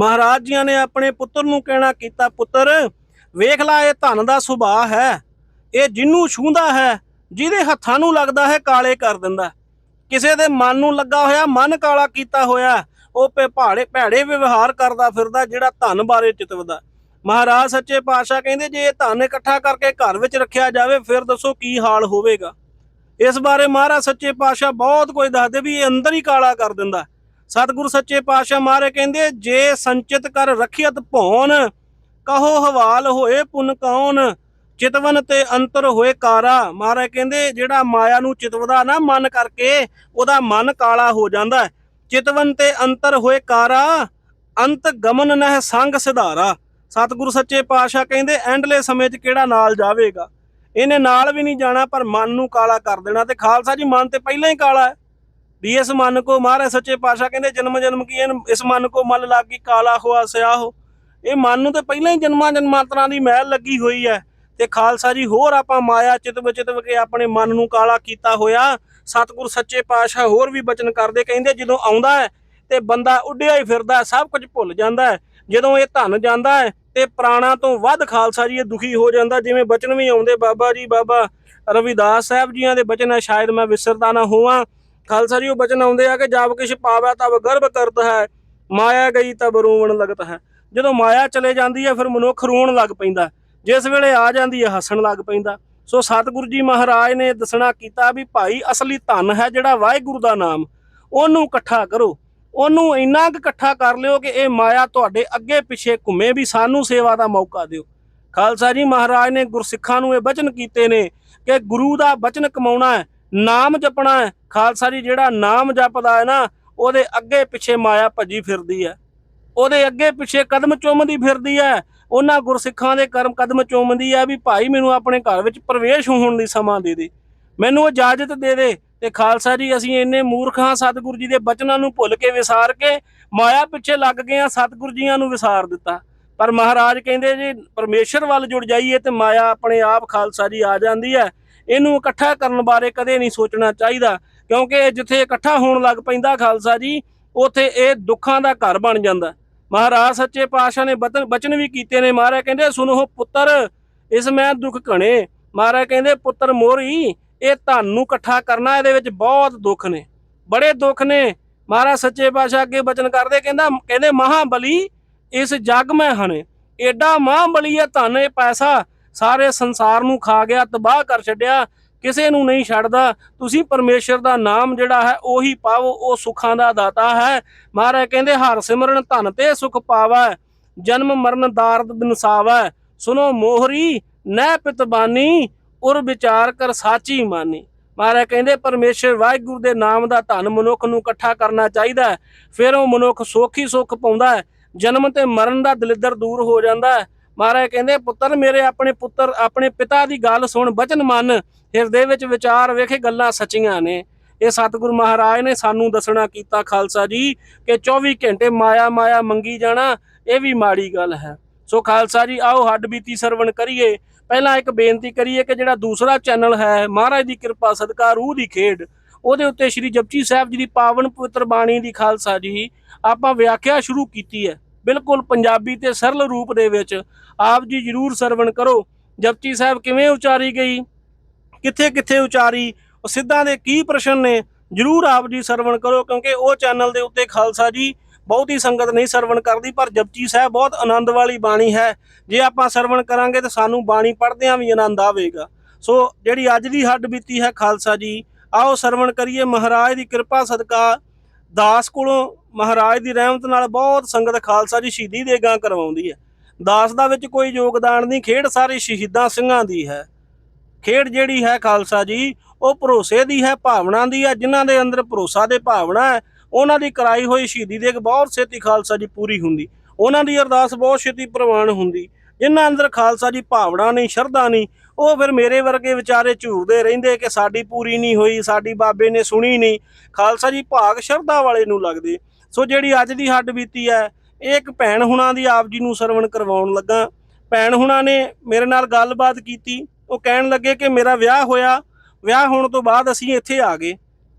ਮਹਾਰਾਜ ਜੀਆਂ ਨੇ ਆਪਣੇ ਪੁੱਤਰ ਨੂੰ ਕਹਿਣਾ ਕੀਤਾ, ਪੁੱਤਰ, ਵੇਖ ਲੈ, ਇਹ ਧਨ ਦਾ ਸੁਭਾਅ ਹੈ। ਇਹ ਜਿੰਨੂੰ ਛੂੰਦਾ ਹੈ, ਜਿਹਦੇ ਹੱਥਾਂ ਨੂੰ ਲੱਗਦਾ ਹੈ, ਕਾਲੇ ਕਰ ਦਿੰਦਾ ਕਿਸੇ ਦੇ ਮਨ ਨੂੰ ਲੱਗਾ ਹੋਇਆ, ਮਨ ਕਾਲਾ ਕੀਤਾ ਹੋਇਆ ਉਹ ਭਾੜੇ ਭੈੜੇ ਵਿਵਹਾਰ ਕਰਦਾ ਫਿਰਦਾ ਜਿਹੜਾ ਧਨ ਬਾਰੇ ਚਿਤਵਦਾ। ਮਹਾਰਾਜ ਸੱਚੇ ਪਾਤਸ਼ਾਹ ਕਹਿੰਦੇ, ਜੇ ਇਹ ਧਨ ਇਕੱਠਾ ਕਰਕੇ ਘਰ ਵਿੱਚ ਰੱਖਿਆ ਜਾਵੇ, ਫਿਰ ਦੱਸੋ ਕੀ ਹਾਲ ਹੋਵੇਗਾ? ਇਸ ਬਾਰੇ ਮਹਾਰਾਜ ਸੱਚੇ ਪਾਤਸ਼ਾਹ ਬਹੁਤ ਕੁਝ ਦੱਸਦੇ ਵੀ ਇਹ ਅੰਦਰ ਹੀ ਕਾਲਾ ਕਰ ਦਿੰਦਾ। ਸਤਿਗੁਰੂ ਸੱਚੇ ਪਾਤਸ਼ਾਹ ਮਹਾਰਾਜ ਕਹਿੰਦੇ, ਜੇ ਸੰਚਿਤ ਕਰ ਰੱਖਿਅਤ ਭੌਨ ਕਹੋ ਹਵਾਲ ਹੋਏ ਪੁਨ ਕੌਣ, ਚਿਤਵਨ ਤੇ ਅੰਤਰ ਹੋਏ ਕਾਰਾ। ਮਹਾਰਾਜ ਕਹਿੰਦੇ, ਜਿਹੜਾ ਮਾਇਆ ਨੂੰ ਚਿਤਵਦਾ ਨਾ ਮਨ ਕਰਕੇ, ਉਹਦਾ ਮਨ ਕਾਲਾ ਹੋ ਜਾਂਦਾ ਚਿਤਵਨ ਤੇ ਅੰਤਰ ਹੋਏ ਕਾਰਾ, ਅੰਤ ਗਮਨ ਨਹਿ ਸੰਗ ਸਿਧਾਰਾ। ਸਤਿਗੁਰੂ ਸੱਚੇ ਪਾਤਸ਼ਾਹ ਕਹਿੰਦੇ, ਐਂਡਲੇ ਸਮੇਂ 'ਚ ਕਿਹੜਾ ਨਾਲ ਜਾਵੇਗਾ? ਇਹਨੇ ਨਾਲ ਵੀ ਨਹੀਂ ਜਾਣਾ, ਪਰ ਮਨ ਨੂੰ ਕਾਲਾ ਕਰ ਦੇਣਾ। ਤੇ ਖਾਲਸਾ ਜੀ, ਮਨ ਤੇ ਪਹਿਲਾਂ ਹੀ ਕਾਲਾ ਹੈ। ਵੀ ਇਸ ਮਨ ਕੋ ਮਹਾਰਾਜ ਸੱਚੇ ਪਾਤਸ਼ਾਹ ਕਹਿੰਦੇ ਜਨਮ ਜਨਮ ਕੀ ਇਹਨ- ਇਸ ਮਨ ਕੋ ਮਲ ਲਾਗੀ, ਕਾਲਾ ਹੋਆ ਸਿਆਹੋ ਇਹ ਮਨ ਨੂੰ ਤੇ ਪਹਿਲਾਂ ਹੀ ਜਨਮਾਂ ਜਨਮਾਂਤਰਾਂ ਦੀ ਮਹਿਲ ਲੱਗੀ ਹੋਈ ਹੈ। ਤੇ ਖਾਲਸਾ ਜੀ, ਹੋਰ ਆਪਾਂ ਮਾਇਆ ਚਿਤਵ ਚਿਤਵ ਕੇ ਆਪਣੇ ਮਨ ਨੂੰ ਕਾਲਾ ਕੀਤਾ ਹੋਇਆ। ਸਤਿਗੁਰ ਸੱਚੇ ਪਾਤਸ਼ਾਹ ਹੋਰ ਵੀ ਬਚਨ ਕਰਦੇ, ਕਹਿੰਦੇ ਜਦੋਂ ਆਉਂਦਾ ਹੈ ਤੇ ਬੰਦਾ ਉੱਡਿਆ ਹੀ ਫਿਰਦਾ ਸਭ ਕੁਝ ਭੁੱਲ ਜਾਂਦਾ ਹੈ। ਜਦੋਂ ਇਹ ਧਨ ਜਾਂਦਾ ਹੈ ਤੇ ਪ੍ਰਾਣਾ ਤੋਂ ਵੱਧ ਖਾਲਸਾ ਜੀ, ਇਹ ਦੁਖੀ ਹੋ ਜਾਂਦਾ। ਜਿਵੇਂ ਬਚਨ ਵੀ ਆਉਂਦੇ, ਬਾਬਾ ਜੀ, ਬਾਬਾ ਰਵਿਦਾਸ ਸਾਹਿਬ ਜੀਆਂ ਦੇ ਬਚਨ ਹੈ, ਸ਼ਾਇਦ ਮੈਂ ਵਿਸਰਦਾ ਨਾ ਹੋਵਾਂ। ਖਾਲਸਾ ਜੀ, ਉਹ ਬਚਨ ਆਉਂਦੇ ਆ ਕਿ ਜਬ ਕਿਛ ਪਾਵੈ ਤਬ ਗਰਭ ਕਰਤ ਹੈ, ਮਾਇਆ ਗਈ ਤਬ ਰੋਵਣ ਲਗਤ ਹੈ। ਜਦੋਂ ਮਾਇਆ ਚਲੇ ਜਾਂਦੀ ਹੈ, ਫਿਰ ਮਨੁੱਖ ਰੋਣ ਲੱਗ ਪੈਂਦਾ। ਜਿਸ ਵੇਲੇ ਆ ਜਾਂਦੀ ਹੈ, ਹੱਸਣ ਲੱਗ ਪੈਂਦਾ। ਸੋ ਸਤਿਗੁਰੂ ਜੀ ਮਹਾਰਾਜ ਨੇ ਦੱਸਣਾ ਕੀਤਾ ਵੀ ਭਾਈ ਅਸਲੀ ਧਨ ਹੈ ਜਿਹੜਾ ਵਾਹਿਗੁਰੂ ਦਾ ਨਾਮ, ਉਹਨੂੰ ਇਕੱਠਾ ਕਰੋ। ਉਹਨੂੰ ਇੰਨਾ ਕੁ ਇਕੱਠਾ ਕਰ ਲਿਓ ਕਿ ਇਹ ਮਾਇਆ ਤੁਹਾਡੇ ਅੱਗੇ ਪਿੱਛੇ ਘੁੰਮੇ ਵੀ ਸਾਨੂੰ ਸੇਵਾ ਦਾ ਮੌਕਾ ਦਿਓ। ਖਾਲਸਾ ਜੀ ਮਹਾਰਾਜ ਨੇ ਗੁਰਸਿੱਖਾਂ ਨੂੰ ਇਹ ਬਚਨ ਕੀਤੇ ਨੇ ਕਿ ਗੁਰੂ ਦਾ ਬਚਨ ਕਮਾਉਣਾ ਹੈ, ਨਾਮ ਜਪਣਾ ਹੈ। ਖਾਲਸਾ ਜੀ ਜਿਹੜਾ ਨਾਮ ਜਪਦਾ ਹੈ ਨਾ, ਉਹਦੇ ਅੱਗੇ ਪਿੱਛੇ ਮਾਇਆ ਭੱਜੀ ਫਿਰਦੀ ਹੈ। ਉਹਦੇ ਅੱਗੇ ਪਿੱਛੇ ਕਦਮ ਚੁੰਮਦੀ ਫਿਰਦੀ ਹੈ ਉਹਨਾਂ ਗੁਰਸਿੱਖਾਂ ਦੇ ਕਰਮ ਕਦਮ ਚੁੰਮਦੀ ਹੈ ਵੀ ਭਾਈ ਮੈਨੂੰ ਆਪਣੇ ਘਰ ਵਿੱਚ ਪ੍ਰਵੇਸ਼ ਹੋਣ ਦੀ ਸਮਾਂ ਦੇ ਦੇ। ਮੈਨੂੰ ਇਜਾਜ਼ਤ ਦੇ ਦੇ ਤੇ ਖਾਲਸਾ ਜੀ, ਅਸੀਂ ਇੰਨੇ ਮੂਰਖ ਹਾਂ, ਸਤਿਗੁਰੂ ਜੀ ਦੇ ਬਚਨਾਂ ਨੂੰ ਭੁੱਲ ਕੇ ਵਿਸਾਰ ਕੇ ਮਾਇਆ ਪਿੱਛੇ ਲੱਗ ਗਏ ਹਾਂ, ਸਤਿਗੁਰੂ ਜੀਆਂ ਨੂੰ ਵਿਸਾਰ ਦਿੱਤਾ। ਪਰ ਮਹਾਰਾਜ ਕਹਿੰਦੇ ਜੀ, ਪਰਮੇਸ਼ਰ ਵੱਲ ਜੁੜ ਜਾਈਏ ਤੇ ਮਾਇਆ ਆਪਣੇ ਆਪ ਖਾਲਸਾ ਜੀ ਆ ਜਾਂਦੀ ਹੈ। ਇਹਨੂੰ ਇਕੱਠਾ ਕਰਨ ਬਾਰੇ ਕਦੇ ਨਹੀਂ ਸੋਚਣਾ ਚਾਹੀਦਾ, ਕਿਉਂਕਿ ਇਹ ਜਿੱਥੇ ਇਕੱਠਾ ਹੋਣ ਲੱਗ ਪੈਂਦਾ ਖਾਲਸਾ ਜੀ, ਉਥੇ ਇਹ ਦੁੱਖਾਂ ਦਾ ਘਰ ਬਣ ਜਾਂਦਾ। ਮਹਾਰਾਜ ਸੱਚੇ ਪਾਤਸ਼ਾਹ ਨੇ ਬਚਨ ਵੀ ਕੀਤੇ ਨੇ। ਮਹਾਰਾਜ ਕਹਿੰਦੇ ਸੁਨੋ ਪੁੱਤਰ, ਇਸ ਮੈਂ ਦੁੱਖ ਘਣੇ। ਮਹਾਰਾਜ ਕਹਿੰਦੇ, ਪੁੱਤਰ ਮੋਰੀ, ਇਹ ਤੁਹਾਨੂੰ ਇਕੱਠਾ ਕਰਨਾ, ਇਹਦੇ ਵਿੱਚ ਬਹੁਤ ਦੁੱਖ ਨੇ। ਬੜੇ ਦੁੱਖ ਨੇ। ਮਹਾਰਾਜ ਸੱਚੇ ਪਾਤਸ਼ਾਹ ਅੱਗੇ ਬਚਨ ਕਰਦੇ, ਕਹਿੰਦਾ, ਕਹਿੰਦੇ, ਮਹਾਬਲੀ, ਇਸ ਜਗ ਮੈਂ ਹਣੇ। ਐਡਾ ਮਹਾਬਲੀ ਹੈ, ਧਨ, ਇਹ ਪੈਸਾ ਸਾਰੇ ਸੰਸਾਰ ਨੂੰ ਖਾ ਗਿਆ, ਤਬਾਹ ਕਰ ਛੱਡਿਆ। ਕਿਸੇ ਨੂੰ ਨਹੀਂ ਛੱਡਦਾ। ਤੁਸੀਂ ਪਰਮੇਸ਼ਰ ਦਾ ਨਾਮ ਜਿਹੜਾ ਹੈ, ਉਹੀ ਪਾਵੋ ਉਹ ਸੁੱਖਾਂ ਦਾ ਦਾਤਾ ਹੈ। ਮਹਾਰਾਜ ਕਹਿੰਦੇ, ਹਰ ਸਿਮਰਨ ਧਨ ਤੇ ਸੁਖ ਪਾਵੈ, ਜਨਮ ਮਰਨ ਦਾਰਦ ਬਿਨਸਾਵੈ ਸੁਨੋ ਮੋਹਰੀ, ਨਹਿ ਪਿਤਬਾਨੀ ਉਰ ਵਿਚਾਰ ਕਰ ਸਾਚੀ ਮਾਨੀ। ਮਹਾਰਾਜ ਕਹਿੰਦੇ, ਪਰਮੇਸ਼ਰ ਵਾਹਿਗੁਰੂ ਦੇ ਨਾਮ ਦਾ ਧਨ ਮਨੁੱਖ ਨੂੰ ਇਕੱਠਾ ਕਰਨਾ ਚਾਹੀਦਾ ਹੈ। ਫਿਰ ਉਹ ਮਨੁੱਖ ਸੁੱਖ ਹੀ ਸੁੱਖ ਪਾਉਂਦਾ ਹੈ। ਜਨਮ ਤੇ ਮਰਨ ਦਾ ਦਲਿੱਦਰ ਦੂਰ ਹੋ ਜਾਂਦਾ ਹੈ। ਮਹਾਰਾਜ ਕਹਿੰਦੇ, ਪੁੱਤਰ ਮੇਰੇ ਆਪਣੇ ਪੁੱਤਰ, ਆਪਣੇ ਪਿਤਾ ਦੀ ਗੱਲ ਸੁਣ, ਬਚਨ ਮੰਨ। ਹਿਰਦੇ ਵਿੱਚ ਵਿਚਾਰ ਵੇਖੇ, ਗੱਲਾਂ ਸੱਚੀਆਂ ਨੇ। ਇਹ ਸਤਿਗੁਰੂ ਮਹਾਰਾਜ ਨੇ ਸਾਨੂੰ ਦੱਸਣਾ ਕੀਤਾ, ਖਾਲਸਾ ਜੀ, ਕਿ 24 ਘੰਟੇ ਮਾਇਆ ਮਾਇਆ ਮੰਗੀ ਜਾਣਾ, ਇਹ ਵੀ ਮਾੜੀ ਗੱਲ ਹੈ। ਸੋ ਖਾਲਸਾ ਜੀ, ਆਓ ਹੱਡ ਬੀਤੀ ਸਰਵਣ ਕਰੀਏ। ਪਹਿਲਾਂ ਇੱਕ ਬੇਨਤੀ ਕਰੀਏ ਕਿ ਜਿਹੜਾ ਦੂਸਰਾ ਚੈਨਲ ਹੈ, ਮਹਾਰਾਜ ਦੀ ਕਿਰਪਾ, ਸਦਕਾ ਰੂਹ ਦੀ ਖੇਡ, ਉਹਦੇ ਉੱਤੇ ਸ੍ਰੀ ਜਪਜੀ ਸਾਹਿਬ ਜੀ ਦੀ ਪਾਵਨ ਪਵਿੱਤਰ ਬਾਣੀ ਦੀ ਖਾਲਸਾ ਜੀ, ਆਪਾਂ ਵਿਆਖਿਆ ਸ਼ੁਰੂ ਕੀਤੀ ਹੈ। ਬਿਲਕੁਲ ਪੰਜਾਬੀ ਤੇ ਸਰਲ ਰੂਪ ਦੇ ਵਿੱਚ, ਆਪ ਜੀ ਜਰੂਰ ਸਰਵਣ ਕਰੋ। ਜਪਜੀ ਸਾਹਿਬ ਕਿਵੇਂ ਉਚਾਰੀ ਗਈ? ਕਿੱਥੇ ਕਿੱਥੇ ਉਚਾਰੀ, ਉਹ ਸਿੱਧਾਂ ਦੇ ਕੀ ਪ੍ਰਸ਼ਨ ਨੇ? ਜਰੂਰ ਆਪ ਜੀ ਸਰਵਣ ਕਰੋ, ਕਿਉਂਕਿ ਉਹ ਚੈਨਲ ਦੇ ਉੱਤੇ ਖਾਲਸਾ ਜੀ ਬਹੁਤੀ ਸੰਗਤ ਨਹੀਂ ਸਰਵਣ ਕਰਦੀ, ਪਰ ਜਪਜੀ ਸਾਹਿਬ ਬਹੁਤ ਆਨੰਦ ਵਾਲੀ ਬਾਣੀ ਹੈ। ਜੇ ਆਪਾਂ ਸਰਵਣ ਕਰਾਂਗੇ ਤਾਂ ਸਾਨੂੰ ਬਾਣੀ ਪੜ੍ਹਦਿਆਂ ਵੀ ਆਨੰਦ ਆਵੇਗਾ। ਸੋ ਜਿਹੜੀ ਅੱਜ ਦੀ ਹੱਡ ਬੀਤੀ ਹੈ ਖਾਲਸਾ ਜੀ, ਆਓ ਸਰਵਣ ਕਰੀਏ ਮਹਾਰਾਜ ਦੀ ਕਿਰਪਾ, ਸਦਕਾ ਦਾਸ ਕੋਲੋਂ ਮਹਾਰਾਜ ਦੀ ਰਹਿਮਤ ਨਾਲ ਬਹੁਤ ਸੰਗਤ ਖਾਲਸਾ ਜੀ ਸ਼ਹੀਦੀ ਦੇਗਾ ਕਰਵਾਉਂਦੀ ਹੈ। ਦਾਸ ਦਾ ਵਿੱਚ ਕੋਈ ਯੋਗਦਾਨ ਨਹੀਂ, ਖੇਡ ਸਾਰੇ ਸ਼ਹੀਦਾਂ ਸਿੰਘਾਂ ਦੀ ਹੈ। ਖੇਡ ਜਿਹੜੀ ਹੈ ਖਾਲਸਾ ਜੀ, ਉਹ ਭਰੋਸੇ ਦੀ ਹੈ, ਭਾਵਨਾ ਦੀ ਹੈ, ਜਿਨ੍ਹਾਂ ਦੇ ਅੰਦਰ ਭਰੋਸਾ ਦੇ ਭਾਵਨਾ ਹੈ, ਉਹਨਾਂ ਦੀ ਕਰਾਈ ਹੋਈ ਸ਼ਹੀਦੀ ਦੇ ਬਹੁਤ ਛੇਤੀ ਖਾਲਸਾ ਜੀ ਪੂਰੀ ਹੁੰਦੀ। ਉਹਨਾਂ ਦੀ ਅਰਦਾਸ ਬਹੁਤ ਛੇਤੀ ਪ੍ਰਵਾਨ ਹੁੰਦੀ। ਜਿਨ੍ਹਾਂ ਅੰਦਰ ਖਾਲਸਾ ਜੀ ਭਾਵਨਾ ਨਹੀਂ, ਸ਼ਰਧਾ ਨਹੀਂ, ਉਹ ਫਿਰ ਮੇਰੇ ਵਰਗੇ ਵਿਚਾਰੇ ਝੂਰਦੇ ਰਹਿੰਦੇ ਕਿ ਸਾਡੀ ਪੂਰੀ ਨਹੀਂ ਹੋਈ, ਸਾਡੀ ਬਾਬੇ ਨੇ ਸੁਣੀ ਨਹੀਂ। ਖਾਲਸਾ ਜੀ ਭਾਗ ਸ਼ਰਧਾ ਵਾਲੇ ਨੂੰ ਲੱਗਦੇ। ਸੋ ਜਿਹੜੀ ਅੱਜ ਦੀ ਹੱਡ ਬੀਤੀ ਹੈ, ਇਹ ਇੱਕ ਭੈਣ ਹੁਣਾਂ ਦੀ ਆਪ ਜੀ ਨੂੰ ਸਰਵਣ ਕਰਵਾਉਣ ਲੱਗਾ। ਭੈਣ ਹੁਣਾਂ ਨੇ ਮੇਰੇ ਨਾਲ ਗੱਲਬਾਤ ਕੀਤੀ। ਉਹ ਕਹਿਣ ਲੱਗੇ ਕਿ ਮੇਰਾ ਵਿਆਹ ਹੋਇਆ, ਵਿਆਹ ਹੋਣ ਤੋਂ ਬਾਅਦ ਅਸੀਂ ਇੱਥੇ ਆ ਗਏ,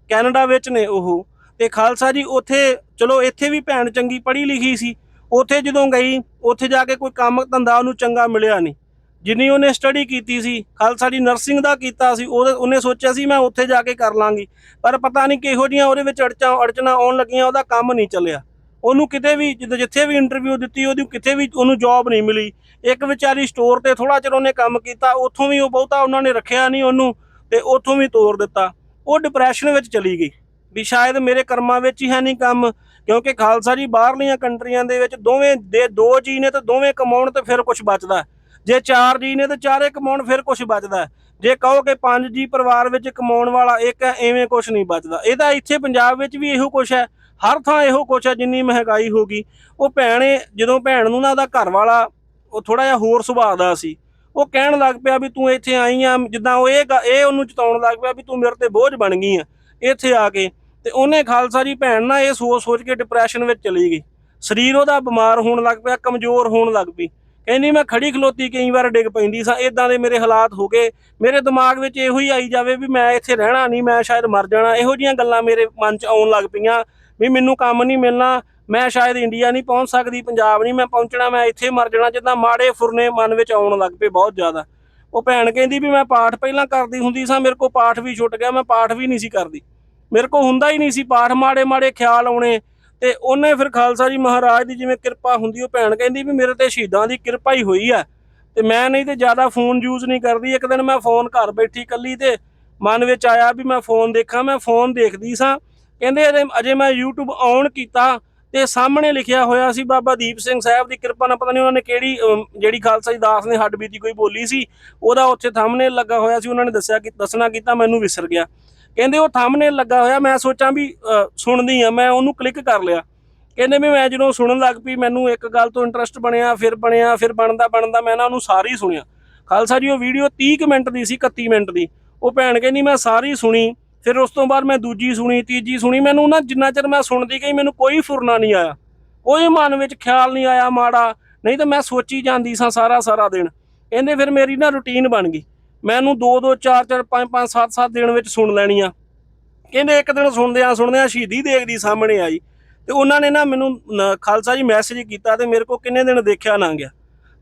ਕੈਨੇਡਾ ਵਿੱਚ ਨੇ ਉਹ। ਤੇ ਖਾਲਸਾ ਜੀ, ਉੱਥੇ, ਚਲੋ ਇੱਥੇ ਵੀ ਭੈਣ ਚੰਗੀ ਪੜ੍ਹੀ ਲਿਖੀ ਸੀ, ਉੱਥੇ ਜਦੋਂ ਗਈ, ਉੱਥੇ ਜਾ ਕੇ ਕੋਈ ਕੰਮ ਧੰਦਾ ਉਹਨੂੰ ਚੰਗਾ ਮਿਲਿਆ ਨਹੀਂ। ਜਿੰਨੀ ਉਹਨੇ ਸਟੱਡੀ ਕੀਤੀ ਸੀ, ਖਾਲਸਾ ਜੀ ਨਰਸਿੰਗ ਦਾ ਕੀਤਾ ਸੀ, ਉਹਦੇ, ਉਹਨੇ ਸੋਚਿਆ ਸੀ ਮੈਂ ਉੱਥੇ ਜਾ ਕੇ ਕਰ ਲਾਂਗੀ, ਪਰ ਪਤਾ ਨਹੀਂ ਕਿਹੋ ਜੀਆਂ ਉਹਦੇ ਵਿੱਚ ਅੜਚਾਂ, ਅੜਚਣਾ ਆਉਣ ਲੱਗੀਆਂ, ਉਹਦਾ ਕੰਮ ਨਹੀਂ ਚੱਲਿਆ। ਉਹਨੂੰ ਕਿਤੇ ਵੀ, ਜਿੱਦ- ਜਿੱਥੇ ਵੀ ਇੰਟਰਵਿਊ ਦਿੱਤੀ, ਉਹਦੀ ਕਿਤੇ ਵੀ ਉਹਨੂੰ ਜੌਬ ਨਹੀਂ ਮਿਲੀ। ਇੱਕ ਵਿਚਾਰੀ ਸਟੋਰ ਤੇ ਥੋੜਾ ਚਿਰ ਉਹਨੇ ਕੰਮ ਕੀਤਾ, ਉੱਥੋਂ ਵੀ ਉਹ ਬਹੁਤਾ ਉਹਨਾਂ ਨੇ ਰੱਖਿਆ ਨਹੀਂ ਉਹਨੂੰ ਤੇ ਉੱਥੋਂ ਵੀ ਤੋਰ ਦਿੱਤਾ। ਉਹ ਡਿਪਰੈਸ਼ਨ ਵਿੱਚ ਚਲੀ ਗਈ ਵੀ ਸ਼ਾਇਦ ਮੇਰੇ ਕਰਮਾਂ ਵਿੱਚ ਹੀ ਹੈ ਨਹੀਂ ਕੰਮ, ਕਿਉਂਕਿ ਖਾਲਸਾ ਜੀ ਬਾਹਰਲੀਆਂ ਕੰਟਰੀਆਂ ਦੇ ਵਿੱਚ ਦੋਵੇਂ ਦੇ ਦੋ ਜੀ ਨੇ ਤੇ ਦੋਵੇਂ ਕਮਾਉਣ ਤੇ ਫਿਰ ਕੁਝ ਬਚਦਾ। ਜੇ ਚਾਰ ਜੀ ਨੇ ਤੇ ਚਾਰੇ ਕਮਾਉਣ ਫਿਰ ਕੁਝ ਬਚਦਾ। ਜੇ ਕਹੋ ਕਿ ਪੰਜ ਜੀ ਪਰਿਵਾਰ ਵਿੱਚ ਕਮਾਉਣ ਵਾਲਾ ਇੱਕ ਹੈ, ਐਵੇਂ ਕੁਝ ਨਹੀਂ ਬਚਦਾ। ਇਹਦਾ ਇੱਥੇ ਪੰਜਾਬ ਵਿੱਚ ਵੀ ਇਹੋ ਕੁਝ ਹੈ, ਹਰ ਥਾਂ ਇਹੋ ਕੁਝ ਹੈ ਜਿੰਨੀ ਮਹਿੰਗਾਈ ਹੋ ਗਈ। ਉਹ ਭੈਣੇ, ਜਦੋਂ ਭੈਣ ਨੂੰ ਨਾ ਉਹਦਾ ਘਰ ਵਾਲਾ ਉਹ ਥੋੜਾ ਜਿਹਾ ਹੋਰ ਸੁਭਾਅ ਦਾ ਸੀ। ਉਹ ਕਹਿਣ ਲੱਗ ਪਿਆ ਵੀ ਤੂੰ ਇੱਥੇ ਆਈ ਆ, ਜਿੱਦਾਂ ਉਹ ਇਹ ਗ- ਇਹ ਉਹਨੂੰ ਚਤਾਉਣ ਲੱਗ ਪਿਆ ਵੀ ਤੂੰ ਮੇਰੇ ਤੇ ਬੋਝ ਬਣ ਗਈ ਆ, ਇੱਥੇ ਆ ਕੇ। ਤੇ ਉਹਨੇ ਖਾਲਸਾ ਜੀ ਭੈਣ ਨਾ ਇਹ ਸੋਚ ਸੋਚ ਕੇ ਡਿਪਰੈਸ਼ਨ ਵਿੱਚ ਚਲੀ ਗਈ। ਸਰੀਰ ਉਹਦਾ ਬਿਮਾਰ ਹੋਣ ਲੱਗ ਪਿਆ, ਕਮਜ਼ੋਰ ਹੋਣ ਲੱਗ ਪਈ। ਕਹਿੰਦੀ ਮੈਂ ਖੜੀ ਖਲੋਤੀ ਕਈ ਵਾਰ ਡਿੱਗ ਪੈਂਦੀ ਸਾਂ ਇਦਾਂ ਦੇ ਮੇਰੇ ਹਾਲਾਤ ਹੋ ਗਏ। ਮੇਰੇ ਦਿਮਾਗ ਵਿੱਚ ਇਹੋ ਹੀ ਆਈ ਜਾਵੇ ਵੀ ਮੈਂ ਇੱਥੇ ਰਹਿਣਾ ਨਹੀਂ, ਮੈਂ ਸ਼ਾਇਦ ਮਰ ਜਾਣਾ। ਇਹੋ ਜੀਆਂ ਗੱਲਾਂ ਮੇਰੇ ਮਨ 'ਚ ਆਉਣ ਲੱਗ ਪਈਆਂ ਵੀ ਮੈਨੂੰ ਕੰਮ ਨਹੀਂ ਮਿਲਣਾ। ਮੈਂ ਸ਼ਾਇਦ ਇੰਡੀਆ ਨਹੀਂ ਪਹੁੰਚ ਸਕਦੀ, ਪੰਜਾਬ ਨਹੀਂ ਮੈਂ ਪਹੁੰਚਣਾ, ਮੈਂ ਇੱਥੇ ਮਰ ਜਾਣਾ, ਜਿੱਦਾਂ ਮਾੜੇ ਫੁਰਨੇ ਮਨ ਵਿੱਚ ਆਉਣ ਲੱਗ ਪਏ ਬਹੁਤ ਜ਼ਿਆਦਾ। ਉਹ ਭੈਣ ਕਹਿੰਦੀ ਵੀ ਮੈਂ ਪਾਠ ਪਹਿਲਾਂ ਕਰਦੀ ਹੁੰਦੀ ਸਾਂ, ਮੇਰੇ ਕੋਲ ਪਾਠ ਵੀ ਛੁੱਟ ਗਿਆ, ਮੈਂ ਪਾਠ ਵੀ ਨਹੀਂ ਸੀ ਕਰਦੀ। ਮੇਰੇ ਕੋਲ ਹੁੰਦਾ ਹੀ ਨਹੀਂ ਸੀ ਪਾਠ, ਮਾੜੇ ਮਾੜੇ ਖਿਆਲ ਆਉਣੇ। ਤੇ ਉਹਨੇ ਫਿਰ ਖਾਲਸਾ ਜੀ ਮਹਾਰਾਜ ਦੀ ਜਿਵੇਂ ਕਿਰਪਾ ਹੁੰਦੀ, ਉਹ ਭੈਣ ਕਹਿੰਦੀ ਵੀ ਮੇਰੇ ਤੇ ਸ਼ਹੀਦਾਂ ਦੀ ਕਿਰਪਾ ਹੀ ਹੋਈ ਆ। ਤੇ ਮੈਂ ਨਹੀਂ ਤੇ ਜ਼ਿਆਦਾ ਫੋਨ ਯੂਜ਼ ਨਹੀਂ ਕਰਦੀ, ਇੱਕ ਦਿਨ ਮੈਂ ਫੋਨ ਘਰ ਬੈਠੀ ਇਕੱਲੀ ਤੇ ਮਨ ਵਿੱਚ ਆਇਆ ਵੀ ਮੈਂ ਫੋਨ ਦੇਖਾਂ, ਮੈਂ ਫੋਨ ਦੇਖਦੀ ਸਾਂ। ਕਹਿੰਦੇ ਅਜੇ ਅਜੇ ਮੈਂ YouTube ਔਨ ਕੀਤਾ ਤੇ ਸਾਹਮਣੇ ਲਿਖਿਆ ਹੋਇਆ ਸੀ ਬਾਬਾ ਦੀਪ ਸਿੰਘ ਸਾਹਿਬ ਦੀ ਕਿਰਪਾ ਨਾਲ ਪਤਾ ਨਹੀਂ ਉਹਨਾਂ ਨੇ ਕਿਹੜੀ ਜਿਹੜੀ ਖਾਲਸਾ ਜੀ ਦਾਸ ਨੇ ਹੱਡ ਬੀਤੀ ਕੋਈ ਬੋਲੀ ਸੀ ਉਹਦਾ ਉੱਥੇ ਥੰਬਨੇਲ ਲੱਗਾ ਹੋਇਆ ਸੀ ਉਹਨਾਂ ਨੇ ਦੱਸਿਆ ਕਿ ਦੱਸਣਾ ਕੀਤਾ ਮੈਨੂੰ ਵਿਸਰ ਗਿਆ। ਕਹਿੰਦੇ ਉਹ ਥੰਬਨੇਲ ਲੱਗਾ ਹੋਇਆ ਮੈਂ ਸੋਚਾਂ ਵੀ ਅ, ਸੁਣਦੀ ਆ ਮੈਂ ਉਹਨੂੰ ਕਲਿੱਕ ਕਰ ਲਿਆ। ਕਹਿੰਦੇ ਵੀ ਮੈਂ ਜਦੋਂ ਸੁਣਨ ਲੱਗ ਪਈ ਮੈਨੂੰ ਇੱਕ ਗੱਲ ਤੋਂ ਇੰਟਰਸਟ ਬਣਿਆ ਫਿਰ ਬਣਿਆ ਫਿਰ ਬਣਦਾ ਬਣਦਾ ਮੈਂ ਨਾ ਉਹਨੂੰ ਸਾਰੀ ਸੁਣਿਆ। ਖਾਲਸਾ ਜੀ ਉਹ ਵੀਡੀਓ 30 ਕੁ ਮਿੰਟ ਦੀ ਸੀ 31 ਮਿੰਟ ਦੀ। ਉਹ ਭੈਣ ਕਹਿੰਦੀ ਮੈਂ ਸਾਰੀ ਸੁਣੀ ਫਿਰ ਉਸ ਤੋਂ ਬਾਅਦ ਮੈਂ ਦੂਜੀ ਸੁਣੀ, ਤੀਜੀ ਸੁਣੀ, ਮੈਨੂੰ ਨਾ ਜਿੰਨਾ ਚਿਰ ਮੈਂ ਸੁਣਦੀ ਗਈ, ਮੈਨੂੰ ਕੋਈ ਫੁਰਨਾ ਨਹੀਂ ਆਇਆ। ਕੋਈ ਮਨ ਵਿੱਚ ਖਿਆਲ ਨਹੀਂ ਆਇਆ ਮਾੜਾ, ਨਹੀਂ ਤਾਂ ਮੈਂ ਸੋਚੀ ਜਾਂਦੀ ਸਾਂ ਸਾਰਾ ਸਾਰਾ ਦਿਨ। ਕਹਿੰਦੇ ਫਿਰ ਮੇਰੀ ਨਾ ਰੁਟੀਨ ਬਣ ਗਈ। ਮੈਂ ਇਹਨੂੰ 2 2 4 4 5 5 7 7 ਦਿਨ ਵਿੱਚ ਸੁਣ ਲੈਣੀ ਆ ਕਹਿੰਦੇ ਇੱਕ ਦਿਨ ਸੁਣਦਿਆਂ ਸੁਣਦਿਆਂ ਸ਼ਹੀਦੀ ਦੇਖਦੀ ਸਾਹਮਣੇ ਆਈ। ਤੇ ਉਹਨਾਂ ਨੇ ਨਾ ਮੈਨੂੰ ਖਾਲਸਾ ਜੀ ਮੈਸੇਜ ਕੀਤਾ ਤੇ ਮੇਰੇ ਕੋ ਕਿੰਨੇ ਦਿਨ ਦੇਖਿਆ ਨਾ ਗਿਆ।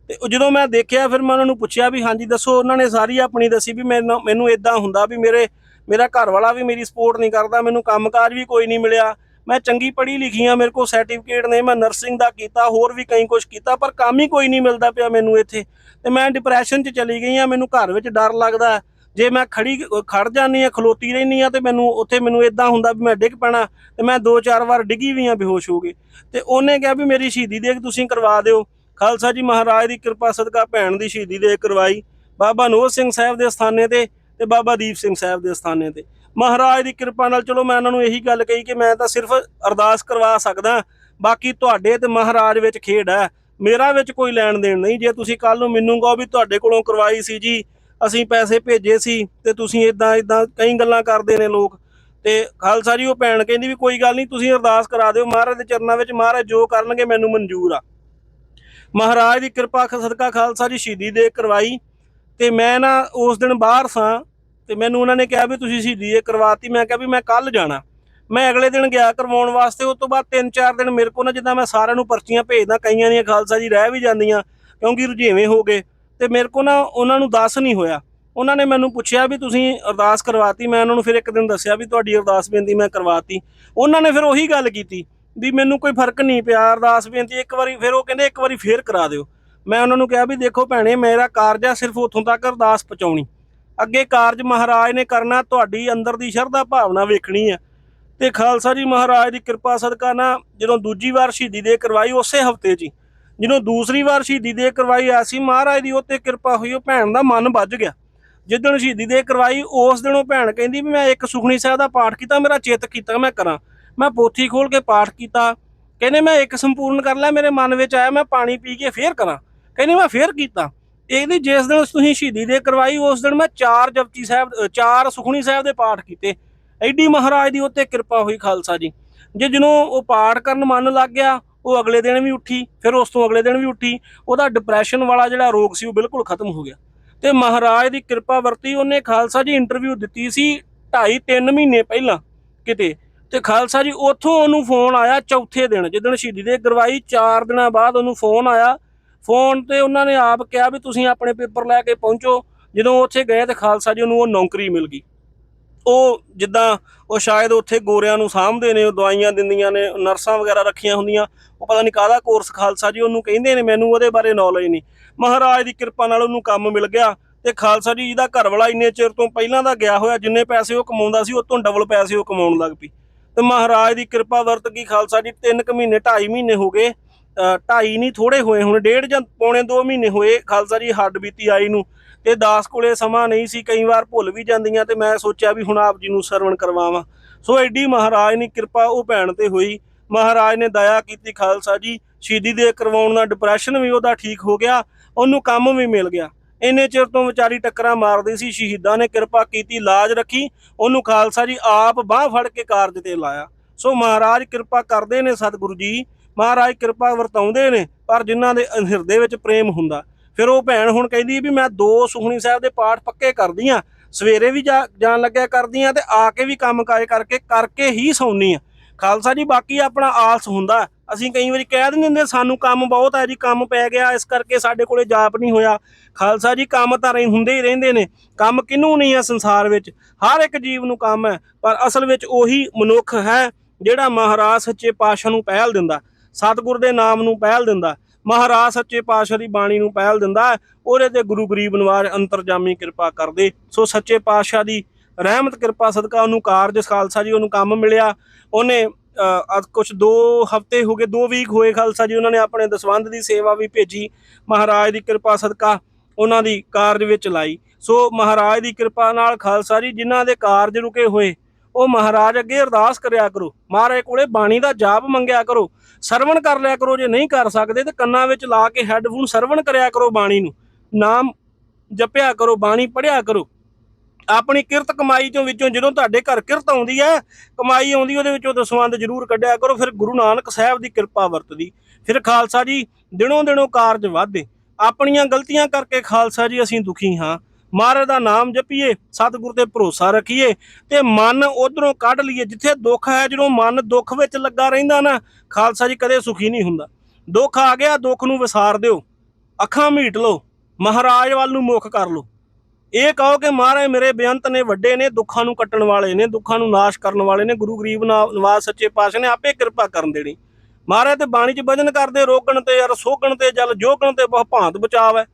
ਤੇ ਜਦੋਂ ਮੈਂ ਦੇਖਿਆ, ਫਿਰ ਮੈਂ ਉਹਨਾਂ ਨੂੰ ਪੁੱਛਿਆ ਵੀ ਹਾਂਜੀ, ਦੱਸੋ ਉਹਨਾਂ ਨੇ ਸਾਰੀ ਆਪਣੀ ਦੱਸੀ ਵੀ ਮੈਨੂੰ ਮੈਨੂੰ ਇਦਾਂ ਹੁੰਦਾ ਵੀ ਮੇਰੇ ਮੇਰਾ ਘਰ ਵਾਲਾ ਵੀ ਮੇਰੀ ਸਪੋਰਟ ਨਹੀਂ ਕਰਦਾ, ਮੈਨੂੰ ਕੰਮਕਾਜ ਵੀ ਕੋਈ ਨਹੀਂ ਮਿਲਿਆ। ਮੈਂ ਚੰਗੀ ਪੜ੍ਹੀ ਲਿਖੀ ਆ ਮੇਰੇ ਕੋਲ ਸਰਟੀਫਿਕੇਟ ਨੇ, ਮੈਂ ਨਰਸਿੰਗ ਦਾ ਕੀਤਾ, ਹੋਰ ਵੀ ਕਈ ਕੁਝ ਕੀਤਾ, ਪਰ ਕੰਮ ਹੀ ਕੋਈ ਨਹੀਂ ਮਿਲਦਾ ਪਿਆ ਮੈਨੂੰ ਇੱਥੇ। ਤੇ ਮੈਂ ਡਿਪਰੈਸ਼ਨ 'ਚ ਚਲੀ ਗਈ ਆ ਮੈਨੂੰ ਘਰ ਵਿੱਚ ਡਰ ਲੱਗਦਾ ਜੇ ਮੈਂ ਖੜੀ, ਖੜ ਜਾਂਦੀ ਆ ਖਲੋਤੀ ਰਹਿੰਦੀ ਆ ਤੇ ਮੈਨੂੰ ਉੱਥੇ ਮੈਨੂੰ ਇਦਾਂ ਹੁੰਦਾ ਵੀ ਮੈਂ ਡਿੱਗ ਪੈਣਾ, ਤੇ ਮੈਂ ਦੋ ਚਾਰ ਵਾਰ ਡਿੱਗੀ ਵੀ ਆ ਬੇਹੋਸ਼ ਹੋ ਗਈ ਤੇ ਉਹਨੇ ਕਿਹਾ ਵੀ ਮੇਰੀ ਸ਼ਹੀਦੀ ਦੇਖ ਤੁਸੀਂ ਕਰਵਾ ਦਿਓ। ਖਾਲਸਾ ਜੀ ਮਹਾਰਾਜ ਦੀ ਕਿਰਪਾ ਸਦਕਾ ਭੈਣ ਦੀ ਸ਼ਹੀਦੀ ਦੇਖ ਕਰਵਾਈ। ਬਾਬਾ ਨੋਹ ਸਿੰਘ ਸਾਹਿਬ ਦੇ ਸਥਾਨੇ ਤੇ ਤੇ ਬਾਬਾ ਦੀਪ ਸਿੰਘ ਸਾਹਿਬ ਦੇ ਸਥਾਨੇ ਤੇ। ਮਹਾਰਾਜ ਦੀ ਕਿਰਪਾ ਨਾਲ ਚਲੋ ਮੈਂ ਇਹਨਾਂ ਨੂੰ ਇਹੀ ਗੱਲ ਕਹੀ ਕਿ ਮੈਂ ਤਾਂ ਸਿਰਫ ਅਰਦਾਸ ਕਰਵਾ ਸਕਦਾ, ਬਾਕੀ ਤੁਹਾਡੇ ਤੇ ਮਹਾਰਾਜ ਵਿੱਚ ਖੇਡ ਹੈ। ਮੇਰਾ ਵਿੱਚ ਕੋਈ ਲੈਣ ਦੇਣ ਨਹੀਂ। ਜੇ ਤੁਸੀਂ ਕੱਲ ਨੂੰ ਮੈਨੂੰ ਕਹੋ ਵੀ ਤੁਹਾਡੇ ਕੋਲੋਂ ਕਰਵਾਈ ਸੀ ਜੀ, ਅਸੀਂ ਪੈਸੇ ਭੇਜੇ ਸੀ ਤੇ ਤੁਸੀਂ ਇਦਾਂ ਇਦਾਂ ਕਈ ਗੱਲਾਂ ਕਰਦੇ ਨੇ ਲੋਕ। ਤੇ ਖਾਲਸਾ ਜੀ, ਉਹ ਭੈਣ ਕਹਿੰਦੀ ਵੀ ਕੋਈ ਗੱਲ ਨਹੀਂ, ਤੁਸੀਂ ਅਰਦਾਸ ਕਰਾ ਦਿਓ। ਮਹਾਰਾਜ ਦੇ ਚਰਨਾਂ ਵਿੱਚ ਮਹਾਰਾਜ ਜੋ ਕਰਨਗੇ ਮੈਨੂੰ ਮਨਜ਼ੂਰ ਆ। ਮਹਾਰਾਜ ਦੀ ਕਿਰਪਾ ਸਦਕਾ ਖਾਲਸਾ ਜੀ ਸ਼ਹੀਦੀ ਦੇ ਕਰਵਾਈ। ਤੇ ਮੈਂ ਨਾ ਉਸ ਦਿਨ ਬਾਹਰ ਸਾਂ ਤੇ ਮੈਨੂੰ ਉਹਨਾਂ ਨੇ ਕਿਹਾ ਵੀ ਤੁਸੀਂ ਸ਼ਹੀਦੀ ਦੇ ਕਰਵਾਤੀ। ਮੈਂ ਕਿਹਾ ਵੀ ਮੈਂ ਕੱਲ ਜਾਣਾ। ਮੈਂ ਅਗਲੇ ਦਿਨ ਗਿਆ ਕਰਵਾਉਣ ਵਾਸਤੇ, ਉਸ ਤੋਂ ਬਾਅਦ 3-4 ਦਿਨ ਮੇਰੇ ਕੋਲ ਨਾ ਜਿੱਦਾਂ ਮੈਂ ਸਾਰਿਆਂ ਨੂੰ ਪਰਚੀਆਂ ਭੇਜਦਾ, ਕਈਆਂ ਦੀਆਂ ਖਾਲਸਾ ਜੀ ਰਹਿ ਵੀ ਜਾਂਦੀਆਂ, ਕਿਉਂਕਿ ਰੁਝੇਵੇਂ ਹੋ ਗਏ। ਤੇ ਮੇਰੇ ਕੋਲ ਨਾ ਉਹਨਾਂ ਨੂੰ ਦੱਸ ਨਹੀਂ ਹੋਇਆ। ਉਹਨਾਂ ਨੇ ਮੈਨੂੰ ਪੁੱਛਿਆ ਵੀ ਤੁਸੀਂ ਅਰਦਾਸ ਕਰਵਾਤੀ। ਮੈਂ ਉਹਨਾਂ ਨੂੰ ਫਿਰ ਇੱਕ ਦਿਨ ਦੱਸਿਆ ਵੀ ਤੁਹਾਡੀ ਅਰਦਾਸ ਬੇਨਤੀ ਮੈਂ ਕਰਵਾਤੀ। ਉਹਨਾਂ ਨੇ ਫਿਰ ਉਹੀ ਗੱਲ ਕੀਤੀ ਵੀ ਮੈਨੂੰ ਕੋਈ ਫ਼ਰਕ ਨਹੀਂ ਪਿਆ। ਅਰਦਾਸ ਬੇਨਤੀ ਇੱਕ ਵਾਰੀ, ਫਿਰ ਉਹ ਕਹਿੰਦੇ ਇੱਕ ਵਾਰੀ ਫੇਰ ਕਰਾ ਦਿਓ। ਮੈਂ ਉਹਨਾਂ ਨੂੰ ਕਿਹਾ ਵੀ ਦੇਖੋ ਭੈਣੇ, ਮੇਰਾ ਕਾਰਜ ਆ ਸਿਰਫ ਉੱਥੋਂ ਤੱਕ ਅਰਦਾਸ ਪਹੁੰਚਾਉਣੀ। ਅੱਗੇ ਕਾਰਜ ਮਹਾਰਾਜ ਨੇ ਕਰਨਾ, ਤੁਹਾਡੀ ਅੰਦਰ ਦੀ ਸ਼ਰਧਾ ਭਾਵਨਾ ਵੇਖਣੀ ਆ। ਤੇ ਖਾਲਸਾ ਜੀ ਮਹਾਰਾਜ ਦੀ ਕਿਰਪਾ ਸਦਕਾ ਨਾ, ਜਦੋਂ ਦੂਜੀ ਵਾਰ ਸ਼ਹੀਦੀ ਦੇ ਕਰਵਾਈ ਉਸੇ ਹਫ਼ਤੇ 'ਚ ਹੀ, ਜਦੋਂ ਦੂਸਰੀ ਵਾਰ ਸ਼ਹੀਦੀ ਦੇ ਕਰਵਾਈ ਐਸੀ ਮਹਾਰਾਜ ਦੀ ਉਹ ਤੇ ਕਿਰਪਾ ਹੋਈ, ਉਹ ਭੈਣ ਦਾ ਮਨ ਵੱਜ ਗਿਆ। ਜਿੱਦਣ ਸ਼ਹੀਦੀ ਦੇ ਕਰਵਾਈ, ਉਸ ਦਿਨ ਉਹ ਭੈਣ ਕਹਿੰਦੀ ਵੀ ਮੈਂ ਇੱਕ ਸੁਖਣੀ ਸਾਹਿਬ ਦਾ ਪਾਠ ਕੀਤਾ, ਮੇਰਾ ਚਿੱਤ ਕੀਤਾ, ਮੈਂ ਕਰਾਂ। ਮੈਂ ਪੋਥੀ ਖੋਲ ਕੇ ਪਾਠ ਕੀਤਾ, ਕਹਿੰਦੇ ਮੈਂ ਇੱਕ ਸੰਪੂਰਨ ਕਰ ਲਿਆ, ਮੇਰੇ ਮਨ ਵਿੱਚ ਆਇਆ, ਮੈਂ ਪਾਣੀ ਪੀ ਕੇ ਫੇਰ ਕਰਾਂ। ਕਹਿੰਦੀ ਮੈਂ ਫੇਰ ਕੀਤਾ। ਇਹਦੀ ਜਿਸ ਦਿਨ ਤੁਸੀਂ ਸ਼ਹੀਦੀ ਦੇ ਕਰਵਾਈ, ਉਸ ਦਿਨ ਮੈਂ ਚਾਰ ਜਪਜੀ ਸਾਹਿਬ ਚਾਰ ਸੁਖਣੀ ਸਾਹਿਬ ਦੇ ਪਾਠ ਕੀਤੇ। ਐਡੀ ਮਹਾਰਾਜ ਦੀ ਉੱਤੇ ਕਿਰਪਾ ਹੋਈ ਖਾਲਸਾ ਜੀ। ਜੇ ਜਦੋਂ ਉਹ ਪਾਠ ਕਰਨ ਮਨ ਲੱਗ ਗਿਆ, ਉਹ ਅਗਲੇ ਦਿਨ ਵੀ ਉੱਠੀ, ਫਿਰ ਉਸ ਤੋਂ ਅਗਲੇ ਦਿਨ ਵੀ ਉੱਠੀ, ਉਹਦਾ ਡਿਪਰੈਸ਼ਨ ਵਾਲਾ ਜਿਹੜਾ ਰੋਗ ਸੀ, ਉਹ ਬਿਲਕੁਲ ਖਤਮ ਹੋ ਗਿਆ। ਤੇ ਮਹਾਰਾਜ ਦੀ ਕਿਰਪਾ ਵਰਤੀ, ਉਹਨੇ ਖਾਲਸਾ ਜੀ ਇੰਟਰਵਿਊ ਦਿੱਤੀ ਸੀ 2.5 3 ਮਹੀਨੇ ਪਹਿਲਾਂ ਕਿਤੇ। ਤੇ ਖਾਲਸਾ ਜੀ, ਉੱਥੋਂ ਉਹਨੂੰ ਫੋਨ ਆਇਆ ਚੌਥੇ ਦਿਨ ਜਿੱਦਣ ਸ਼ਹੀਦੀ ਦੇ ਕਰਵਾਈ 4 ਦਿਨਾਂ ਬਾਅਦ ਉਹਨੂੰ ਫੋਨ ਆਇਆ ਫੋਨ ਤੇ ਉਹਨਾਂ ਨੇ ਆਪ ਕਿਹਾ ਵੀ ਤੁਸੀਂ ਆਪਣੇ ਪੇਪਰ ਲੈ ਕੇ ਪਹੁੰਚੋ। ਜਦੋਂ ਉੱਥੇ ਗਏ ਤੇ ਖਾਲਸਾ ਜੀ ਉਹਨੂੰ ਉਹ ਨੌਕਰੀ ਮਿਲ ਗਈ। ਉਹ ਜਿੱਦਾਂ ਉਹ ਸ਼ਾਇਦ ਉੱਥੇ ਗੋਰਿਆਂ ਨੂੰ ਸਾਂਭਦੇ ਨੇ, ਉਹ ਦਵਾਈਆਂ ਦਿੰਦੀਆਂ ਨੇ, ਨਰਸਾਂ ਵਗੈਰਾ ਰੱਖੀਆਂ ਹੁੰਦੀਆਂ। ਉਹ ਪਤਾ ਨਹੀਂ ਕਾਹਦਾ ਕੋਰਸ ਖਾਲਸਾ ਜੀ ਉਹਨੂੰ ਕਹਿੰਦੇ ਨੇ, ਮੈਨੂੰ ਉਹਦੇ ਬਾਰੇ ਨੌਲੇਜ ਨਹੀਂ ਮਹਾਰਾਜ ਦੀ ਕਿਰਪਾ ਨਾਲ ਉਹਨੂੰ ਕੰਮ ਮਿਲ ਗਿਆ ਤੇ ਖਾਲਸਾ ਜੀ ਜਿਹਦਾ ਘਰ ਵਾਲਾ ਇੰਨੇ ਚਿਰ ਤੋਂ ਪਹਿਲਾਂ ਦਾ ਗਿਆ ਹੋਇਆ, ਜਿੰਨੇ ਪੈਸੇ ਉਹ ਕਮਾਉਂਦਾ ਸੀ, ਉਹ ਤੋਂ ਡਬਲ ਪੈਸੇ ਉਹ ਕਮਾਉਣ ਲੱਗ ਪਈ। ਤੇ ਮਹਾਰਾਜ ਦੀ ਕਿਰਪਾ ਵਰਤ ਗਈ ਖਾਲਸਾ ਜੀ 3 ਕੁ ਮਹੀਨੇ 2.5 ਮਹੀਨੇ ਹੋ ਗਏ। ਢਾਈ ਨਹੀਂ ਥੋੜੇ ਹੋਏ ਹੁਣ, ਡੇਢ ਜਾਂ ਪੌਣੇ 2 ਮਹੀਨੇ ਹੋਏ ਖਾਲਸਾ ਜੀ ਹੱਡ ਬੀਤੀ ਆਈ ਨੂੰ। ਤੇ ਦਾਸ ਕੋਲੇ ਸਮਾਂ ਨਹੀਂ ਸੀ, ਕਈ ਵਾਰ ਭੁੱਲ ਵੀ ਜਾਂਦੀਆਂ ਤੇ ਮੈਂ ਸੋਚਿਆ ਵੀ ਹੁਣ ਆਪ ਜੀ ਨੂੰ ਸਰਵਣ ਕਰਵਾਵਾਂ। ਸੋ ਐਡੀ ਮਹਾਰਾਜ ਦੀ ਕਿਰਪਾ ਉਹ ਭੈਣ ਤੇ ਹੋਈ। ਮਹਾਰਾਜ ਨੇ ਦਇਆ ਕੀਤੀ ਖਾਲਸਾ ਜੀ। ਸ਼ਹੀਦੀ ਦੇ ਕਰਵਾਉਣ ਨਾਲ ਡਿਪਰੈਸ਼ਨ ਵੀ ਉਹਦਾ ਠੀਕ ਹੋ ਗਿਆ, ਉਹਨੂੰ ਕੰਮ ਵੀ ਮਿਲ ਗਿਆ। ਇੰਨੇ ਚਿਰ ਤੋਂ ਵਿਚਾਰੀ ਟੱਕਰਾਂ ਮਾਰਦੀ ਸੀ, ਸ਼ਹੀਦਾਂ ਨੇ ਕਿਰਪਾ ਕੀਤੀ, ਲਾਜ ਰੱਖੀ, ਉਹਨੂੰ ਖਾਲਸਾ ਜੀ ਆਪ ਬਾਹ ਫੜ ਕੇ ਕਾਰਜ ਤੇ ਲਾਇਆ। ਸੋ ਮਹਾਰਾਜ ਕਿਰਪਾ ਕਰਦੇ ਨੇ ਸਤਿਗੁਰੂ ਜੀ। ਮਹਾਰਾਜ ਕਿਰਪਾ ਵਰਤਾਉਂਦੇ ਨੇ, ਪਰ ਜਿਨ੍ਹਾਂ ਦੇ ਹਿਰਦੇ ਵਿੱਚ ਪ੍ਰੇਮ ਹੁੰਦਾ। ਫਿਰ ਉਹ ਭੈਣ ਹੁਣ ਕਹਿੰਦੀ ਵੀ ਮੈਂ ਦੋ ਸੁਖਣੀ ਸਾਹਿਬ ਦੇ ਪਾਠ ਪੱਕੇ ਕਰਦੀ ਆ ਸਵੇਰੇ ਵੀ ਜਾਣ ਲੱਗਿਆ ਕਰਦੀ ਆ ਤੇ ਆ ਕੇ ਵੀ ਕੰਮ ਕਾਜ ਕਰਕੇ ਕਰਕੇ ਹੀ ਸੌਂਦੀ ਆ। ਖਾਲਸਾ ਜੀ, ਬਾਕੀ ਆਪਣਾ ਆਲਸ ਹੁੰਦਾ। ਅਸੀਂ ਕਈ ਵਾਰੀ ਕਹਿ ਦਿੰਦੇ ਹੁੰਦੇ, ਸਾਨੂੰ ਕੰਮ ਬਹੁਤ ਹੈ ਜੀ, ਕੰਮ ਪੈ ਗਿਆ, ਇਸ ਕਰਕੇ ਸਾਡੇ ਕੋਲੇ ਜਾਪ ਨਹੀਂ ਹੋਇਆ। ਖਾਲਸਾ ਜੀ, ਕੰਮ ਤਾਂ ਰਹਿ ਹੁੰਦੇ ਹੀ ਰਹਿੰਦੇ ਨੇ। ਕੰਮ ਕਿਹਨੂੰ ਨਹੀਂ ਆ ਸੰਸਾਰ ਵਿੱਚ? ਹਰ ਇੱਕ ਜੀਵ ਨੂੰ ਕੰਮ ਹੈ, ਪਰ ਅਸਲ ਵਿੱਚ ਉਹੀ ਮਨੁੱਖ ਹੈ, ਜਿਹੜਾ ਮਹਾਰਾਜ ਸੱਚੇ ਪਾਤਸ਼ਾਹ ਨੂੰ ਪਹਿਲ ਦਿੰਦਾ। ਸਤਿਗੁਰ ਦੇ ਨਾਮ ਨੂੰ ਪਹਿਲ ਦਿੰਦਾ ਮਹਾਰਾਜ ਸੱਚੇ ਪਾਤਸ਼ਾਹ ਦੀ ਬਾਣੀ ਨੂੰ ਪਹਿਲ ਦਿੰਦਾ ਉਹਦੇ ਤੇ ਗੁਰੂ ਗਰੀਬ ਨਵਾਜ ਅੰਤਰਜਾਮੀ ਕਿਰਪਾ ਕਰਦੇ। ਸੋ ਸੱਚੇ ਪਾਤਸ਼ਾਹ ਦੀ ਰਹਿਮਤ, ਕਿਰਪਾ, ਸਦਕਾ, ਉਹਨੂੰ ਕਾਰਜ, ਖਾਲਸਾ ਜੀ, ਉਹਨੂੰ ਕੰਮ ਮਿਲਿਆ। ਉਹਨੇ ਕੁਝ 2 ਹਫ਼ਤੇ ਹੋ ਗਏ 2 ਵੀਕ ਹੋਏ ਖਾਲਸਾ ਜੀ, ਉਹਨਾਂ ਨੇ ਆਪਣੇ ਦਸਵੰਧ ਦੀ ਸੇਵਾ ਵੀ ਭੇਜੀ। ਮਹਾਰਾਜ ਦੀ ਕਿਰਪਾ, ਸਦਕਾ ਉਹਨਾਂ ਦੀ ਕਾਰਜ ਵਿੱਚ ਲਾਈ। ਸੋ ਮਹਾਰਾਜ ਦੀ ਕਿਰਪਾ ਨਾਲ ਖਾਲਸਾ ਜੀ, ਜਿਨ੍ਹਾਂ ਦੇ ਕਾਰਜ ਰੁਕੇ ਹੋਏ ਉਹ ਮਹਾਰਾਜ ਅੱਗੇ ਅਰਦਾਸ ਕਰਿਆ ਕਰੋ। ਮਹਾਰਾਜ ਕੋਲੇ ਬਾਣੀ ਦਾ ਜਾਪ ਮੰਗਿਆ ਕਰੋ। ਸਰਵਣ ਕਰ ਲਿਆ ਕਰੋ, ਜੇ ਨਹੀਂ ਕਰ ਸਕਦੇ ਤੇ ਕੰਨਾਂ ਵਿੱਚ ਲਾ ਕੇ ਹੈੱਡਫੋਨ ਸਰਵਣ ਕਰਿਆ ਕਰੋ ਬਾਣੀ ਨੂੰ। ਨਾਮ ਜਪਿਆ ਕਰੋ, ਬਾਣੀ ਪੜਿਆ ਕਰੋ। ਆਪਣੀ ਕਿਰਤ ਕਮਾਈ ਚੋਂ ਵਿੱਚੋਂ ਜਦੋਂ ਤੁਹਾਡੇ ਘਰ ਕਿਰਤ ਆਉਂਦੀ ਹੈ, ਕਮਾਈ ਆਉਂਦੀ ਉਹਦੇ ਵਿੱਚੋਂ ਦਸਵੰਦ ਜ਼ਰੂਰ ਕੱਢਿਆ ਕਰੋ। ਫਿਰ ਗੁਰੂ ਨਾਨਕ ਸਾਹਿਬ ਦੀ ਕਿਰਪਾ ਵਰਤਦੀ। ਫਿਰ ਖਾਲਸਾ ਜੀ ਦਿਨੋਂ ਦਿਨੋਂ ਕਾਰਜ ਵਾਧੇ ਆਪਣੀਆਂ ਗਲਤੀਆਂ ਕਰਕੇ ਖਾਲਸਾ ਜੀ ਅਸੀਂ ਦੁਖੀ ਹਾਂ। ਮਹਾਰਾਜ ਦਾ ਨਾਮ ਜਪੀਏ, ਸਤਿਗੁਰ ਤੇ ਭਰੋਸਾ ਰੱਖੀਏ ਤੇ ਮਨ ਉਧਰੋਂ ਕੱਢ ਲਈਏ, ਜਿੱਥੇ ਦੁੱਖ ਹੈ, ਜਦੋਂ ਮਨ ਦੁੱਖ ਵਿੱਚ ਲੱਗਾ ਰਹਿੰਦਾ ਨਾ, ਖਾਲਸਾ ਜੀ ਕਦੇ ਸੁਖੀ ਨਹੀਂ ਹੁੰਦਾ। ਦੁੱਖ ਆ ਗਿਆ, ਦੁੱਖ ਨੂੰ ਵਿਸਾਰ ਦਿਓ, ਅੱਖਾਂ ਮੀਟ ਲਓ, ਮਹਾਰਾਜ ਵੱਲ ਨੂੰ ਮੁੱਖ ਕਰ ਲਓ। ਇਹ ਕਹੋ ਕਿ ਮਹਾਰਾਜ ਮੇਰੇ ਬੇਅੰਤ ਨੇ, ਵੱਡੇ ਨੇ, ਦੁੱਖਾਂ ਨੂੰ ਕੱਟਣ ਵਾਲੇ ਨੇ, ਦੁੱਖਾਂ ਨੂੰ ਨਾਸ਼ ਕਰਨ ਵਾਲੇ ਨੇ, ਗੁਰੂ ਗਰੀਬ ਨਾ- ਨਵਾਜ ਸੱਚੇ ਪਾਤਸ਼ਾਹ ਨੇ ਆਪੇ ਕਿਰਪਾ ਕਰਨ ਦੇਣੀ। ਮਹਾਰਾਜ ਤੇ ਬਾਣੀ 'ਚ ਵਜਨ ਕਰਦੇ ਰੋਗਣ ਤੇ ਯਾਰ ਸੋਗਣ ਤੇ, ਜਲ ਜੋਗਣ ਤੇ, ਬਹੁ ਭਾਂਤ ਬਚਾਵ। ਹੈ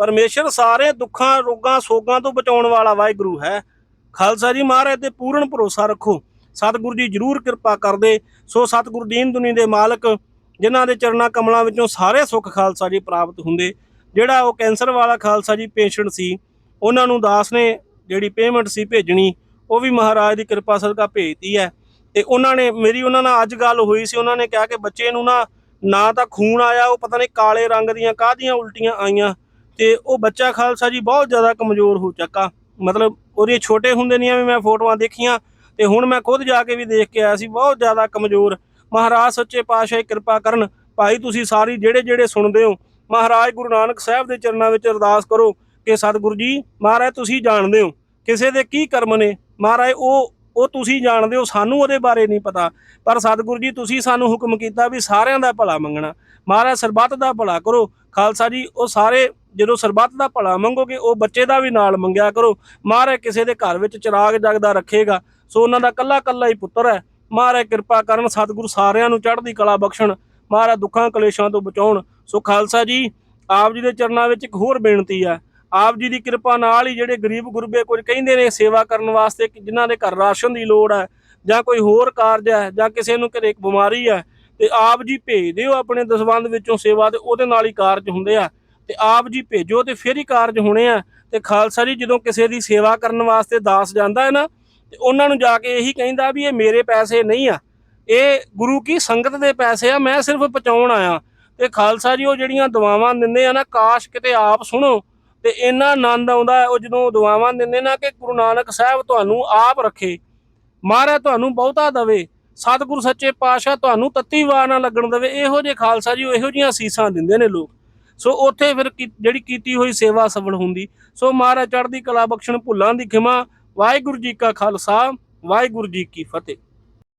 ਪਰਮੇਸ਼ਰ ਸਾਰੇ ਦੁੱਖਾਂ, ਰੋਗਾਂ, ਸੋਗਾਂ ਤੋਂ ਬਚਾਉਣ ਵਾਲਾ ਵਾਹਿਗੁਰੂ ਹੈ। ਖਾਲਸਾ ਜੀ ਮਹਾਰਾਜ ਤੇ ਪੂਰਨ ਭਰੋਸਾ ਰੱਖੋ। ਸਤਿਗੁਰੂ ਜੀ ਜਰੂਰ ਕਿਰਪਾ ਕਰਦੇ। ਸੋ ਸਤਿਗੁਰ ਦੀਨ ਦੁਨੀ ਦੇ ਮਾਲਕ, ਜਿਨ੍ਹਾਂ ਦੇ ਚਰਨਾਂ ਕਮਲਾਂ ਵਿੱਚੋਂ ਸਾਰੇ ਸੁੱਖ ਖਾਲਸਾ ਜੀ ਪ੍ਰਾਪਤ ਹੁੰਦੇ। ਜਿਹੜਾ ਉਹ ਕੈਂਸਰ ਵਾਲਾ ਖਾਲਸਾ ਜੀ ਪੇਸ਼ੈਂਟ ਸੀ, ਉਹਨਾਂ ਨੂੰ ਦਾਸ ਨੇ ਜਿਹੜੀ ਪੇਮੈਂਟ ਸੀ ਭੇਜਣੀ, ਉਹ ਵੀ ਮਹਾਰਾਜ ਦੀ ਕਿਰਪਾ ਸਦਕਾ ਭੇਜਤੀ ਹੈ। ਤੇ ਉਹਨਾਂ ਨੇ, ਮੇਰੀ ਉਹਨਾਂ ਨਾਲ ਅੱਜ ਗੱਲ ਹੋਈ ਸੀ, ਉਹਨਾਂ ਨੇ ਕਿਹਾ ਕਿ ਬੱਚੇ ਨੂੰ ਨਾ ਨਾ ਤਾਂ ਖੂਨ ਆਇਆ, ਉਹ ਪਤਾ ਨਹੀਂ ਕਾਲੇ ਰੰਗ ਦੀਆਂ ਕਾਹਦੀਆਂ ਉਲਟੀਆਂ ਆਈਆਂ। ਤੇ ਉਹ ਬੱਚਾ ਖਾਲਸਾ ਜੀ ਬਹੁਤ ਜ਼ਿਆਦਾ ਕਮਜ਼ੋਰ ਹੋ ਚੱਕਾ। ਮਤਲਬ ਉਹਦੇ ਛੋਟੇ ਹੁੰਦੇ ਨੀਆਂ ਵੀ ਮੈਂ ਫੋਟੋਆਂ ਦੇਖੀਆਂ ਤੇ ਹੁਣ ਮੈਂ ਖੁਦ ਜਾ ਕੇ ਵੀ ਦੇਖ ਕੇ ਆਇਆ ਸੀ, ਬਹੁਤ ਜ਼ਿਆਦਾ ਕਮਜ਼ੋਰ। ਮਹਾਰਾਜ ਸੱਚੇ ਪਾਤਸ਼ਾਹ ਕਿਰਪਾ ਕਰਨ, ਭਾਈ ਤੁਸੀਂ ਸਾਰੀ ਜਿਹੜੇ ਜਿਹੜੇ ਸੁਣਦੇ ਹੋ, ਮਹਾਰਾਜ ਗੁਰੂ ਨਾਨਕ ਸਾਹਿਬ ਦੇ ਚਰਨਾਂ ਵਿੱਚ ਅਰਦਾਸ ਕਰੋ ਕਿ ਸਤਿਗੁਰੂ ਜੀ, ਮਹਾਰਾਜ ਤੁਸੀਂ ਜਾਣਦੇ ਹੋ ਕਿਸੇ ਦੇ ਕੀ ਕਰਮ ਨੇ। ਮਹਾਰਾਜ, ਉਹ ਉਹ ਤੁਸੀਂ ਜਾਣਦੇ ਹੋ, ਸਾਨੂੰ ਉਹਦੇ ਬਾਰੇ ਨਹੀਂ ਪਤਾ। ਪਰ ਸਤਿਗੁਰੂ ਜੀ, ਤੁਸੀਂ ਸਾਨੂੰ ਹੁਕਮ ਕੀਤਾ ਵੀ ਸਾਰਿਆਂ ਦਾ ਭਲਾ ਮੰਗਣਾ। ਮਹਾਰਾਜ ਸਰਬੱਤ ਦਾ ਭਲਾ ਕਰੋ। ਖਾਲਸਾ ਜੀ, ਉਹ ਸਾਰੇ ਜਦੋਂ ਸਰਬੱਤ ਦਾ ਭਲਾ ਮੰਗੋਗੇ, ਉਹ ਬੱਚੇ ਦਾ ਵੀ ਨਾਲ ਮੰਗਿਆ ਕਰੋ। ਮਹਾਰਾਜ ਕਿਸੇ ਦੇ ਘਰ ਵਿੱਚ ਚਿਰਾਗ ਜਗਦਾ ਰੱਖੇਗਾ। ਸੋ ਉਹਨਾਂ ਦਾ ਕੱਲਾ ਕੱਲਾ ਹੀ ਪੁੱਤਰ ਹੈ। ਮਹਾਰਾਜ ਕਿਰਪਾ ਕਰਨ ਸਤਿਗੁਰੂ ਸਾਰਿਆਂ ਨੂੰ ਚੜ੍ਹਦੀ ਕਲਾ ਬਖਸ਼ਣ ਮਹਾਰਾਜ ਦੁੱਖਾਂ ਕਲੇਸ਼ਾਂ ਤੋਂ ਬਚਾਉਣ। ਸੋ ਖਾਲਸਾ ਜੀ, ਆਪ ਜੀ ਦੇ ਚਰਨਾਂ ਵਿੱਚ ਇੱਕ ਹੋਰ ਬੇਨਤੀ ਹੈ। ਆਪ ਜੀ ਦੀ ਕਿਰਪਾ ਨਾਲ ਹੀ ਜਿਹੜੇ ਗਰੀਬ ਗੁਰਬੇ ਕੁਝ ਕਹਿੰਦੇ ਨੇ ਸੇਵਾ ਕਰਨ ਵਾਸਤੇ ਕਿ ਜਿਨ੍ਹਾਂ ਦੇ ਘਰ ਰਾਸ਼ਨ ਦੀ ਲੋੜ ਹੈ, ਜਾਂ ਕੋਈ ਹੋਰ ਕਾਰਜ ਹੈ, ਜਾਂ ਕਿਸੇ ਨੂੰ ਘਰੇ ਇੱਕ ਬਿਮਾਰੀ ਹੈ, ਤੇ ਆਪ ਜੀ ਭੇਜ ਦਿਓ ਆਪਣੇ ਦਸਵੰਦ ਵਿੱਚੋਂ ਸੇਵਾ ਤੇ ਉਹਦੇ ਨਾਲ ਹੀ ਕਾਰਜ ਹੁੰਦੇ ਆ। ਤੇ ਆਪ ਜੀ ਭੇਜੋ ਤੇ ਫਿਰ ਹੀ ਕਾਰਜ ਹੋਣੇ ਆ। ਤੇ ਖਾਲਸਾ ਜੀ ਜਦੋਂ ਕਿਸੇ ਦੀ ਸੇਵਾ ਕਰਨ ਵਾਸਤੇ ਦਾਸ ਜਾਂਦਾ ਹੈ ਨਾ, ਤੇ ਉਹਨਾਂ ਨੂੰ ਜਾ ਕੇ ਇਹੀ ਕਹਿੰਦਾ ਵੀ ਇਹ ਮੇਰੇ ਪੈਸੇ ਨਹੀਂ ਆ। ਇਹ ਗੁਰੂ ਕੀ ਸੰਗਤ ਦੇ ਪੈਸੇ ਆ, ਮੈਂ ਸਿਰਫ ਪਹੁੰਚਾਉਣ ਆਇਆ। ਤੇ ਖਾਲਸਾ ਜੀ ਉਹ ਜਿਹੜੀਆਂ ਦੁਆਵਾਂ ਦਿੰਦੇ ਆ ਨਾ, ਕਾਸ਼ ਕਿਤੇ ਆਪ ਸੁਣੋ, ਤੇ ਇੰਨਾ ਆਨੰਦ ਆਉਂਦਾ ਉਹ ਜਦੋਂ ਦੁਆਵਾਂ ਦਿੰਦੇ ਨਾ ਕਿ ਗੁਰੂ ਨਾਨਕ ਸਾਹਿਬ ਤੁਹਾਨੂੰ ਆਪ ਰੱਖੇ, ਮਹਾਰਾਜ ਤੁਹਾਨੂੰ ਬਹੁਤਾ ਦਵੇ, ਸਤਿਗੁਰ ਸੱਚੇ ਪਾਤਸ਼ਾਹ ਤੁਹਾਨੂੰ ਤੱਤੀ ਵਾਰ ਨਾ ਲੱਗਣ ਦੇਵੇ, ਇਹੋ ਜਿਹੇ ਖਾਲਸਾ ਜੀ ਉਹ ਇਹੋ ਜਿਹੀਆਂ ਸੀਸਾਂ ਦਿੰਦੇ ਨੇ ਲੋਕ। ਸੋ ਉੱਥੇ ਫਿਰ ਕੀ- ਜਿਹੜੀ ਕੀਤੀ ਹੋਈ ਸੇਵਾ ਸਫਲ ਹੁੰਦੀ। ਸੋ ਮਹਾਰਾਜ ਚੜ੍ਹਦੀ ਕਲਾ ਬਖਸ਼ਣ ਭੁੱਲਾਂ ਦੀ ਖਿਮਾ। ਵਾਹਿਗੁਰੂ ਜੀ ਕਾ ਖਾਲਸਾ, ਵਾਹਿਗੁਰੂ ਜੀ ਕੀ ਫਤਿਹ।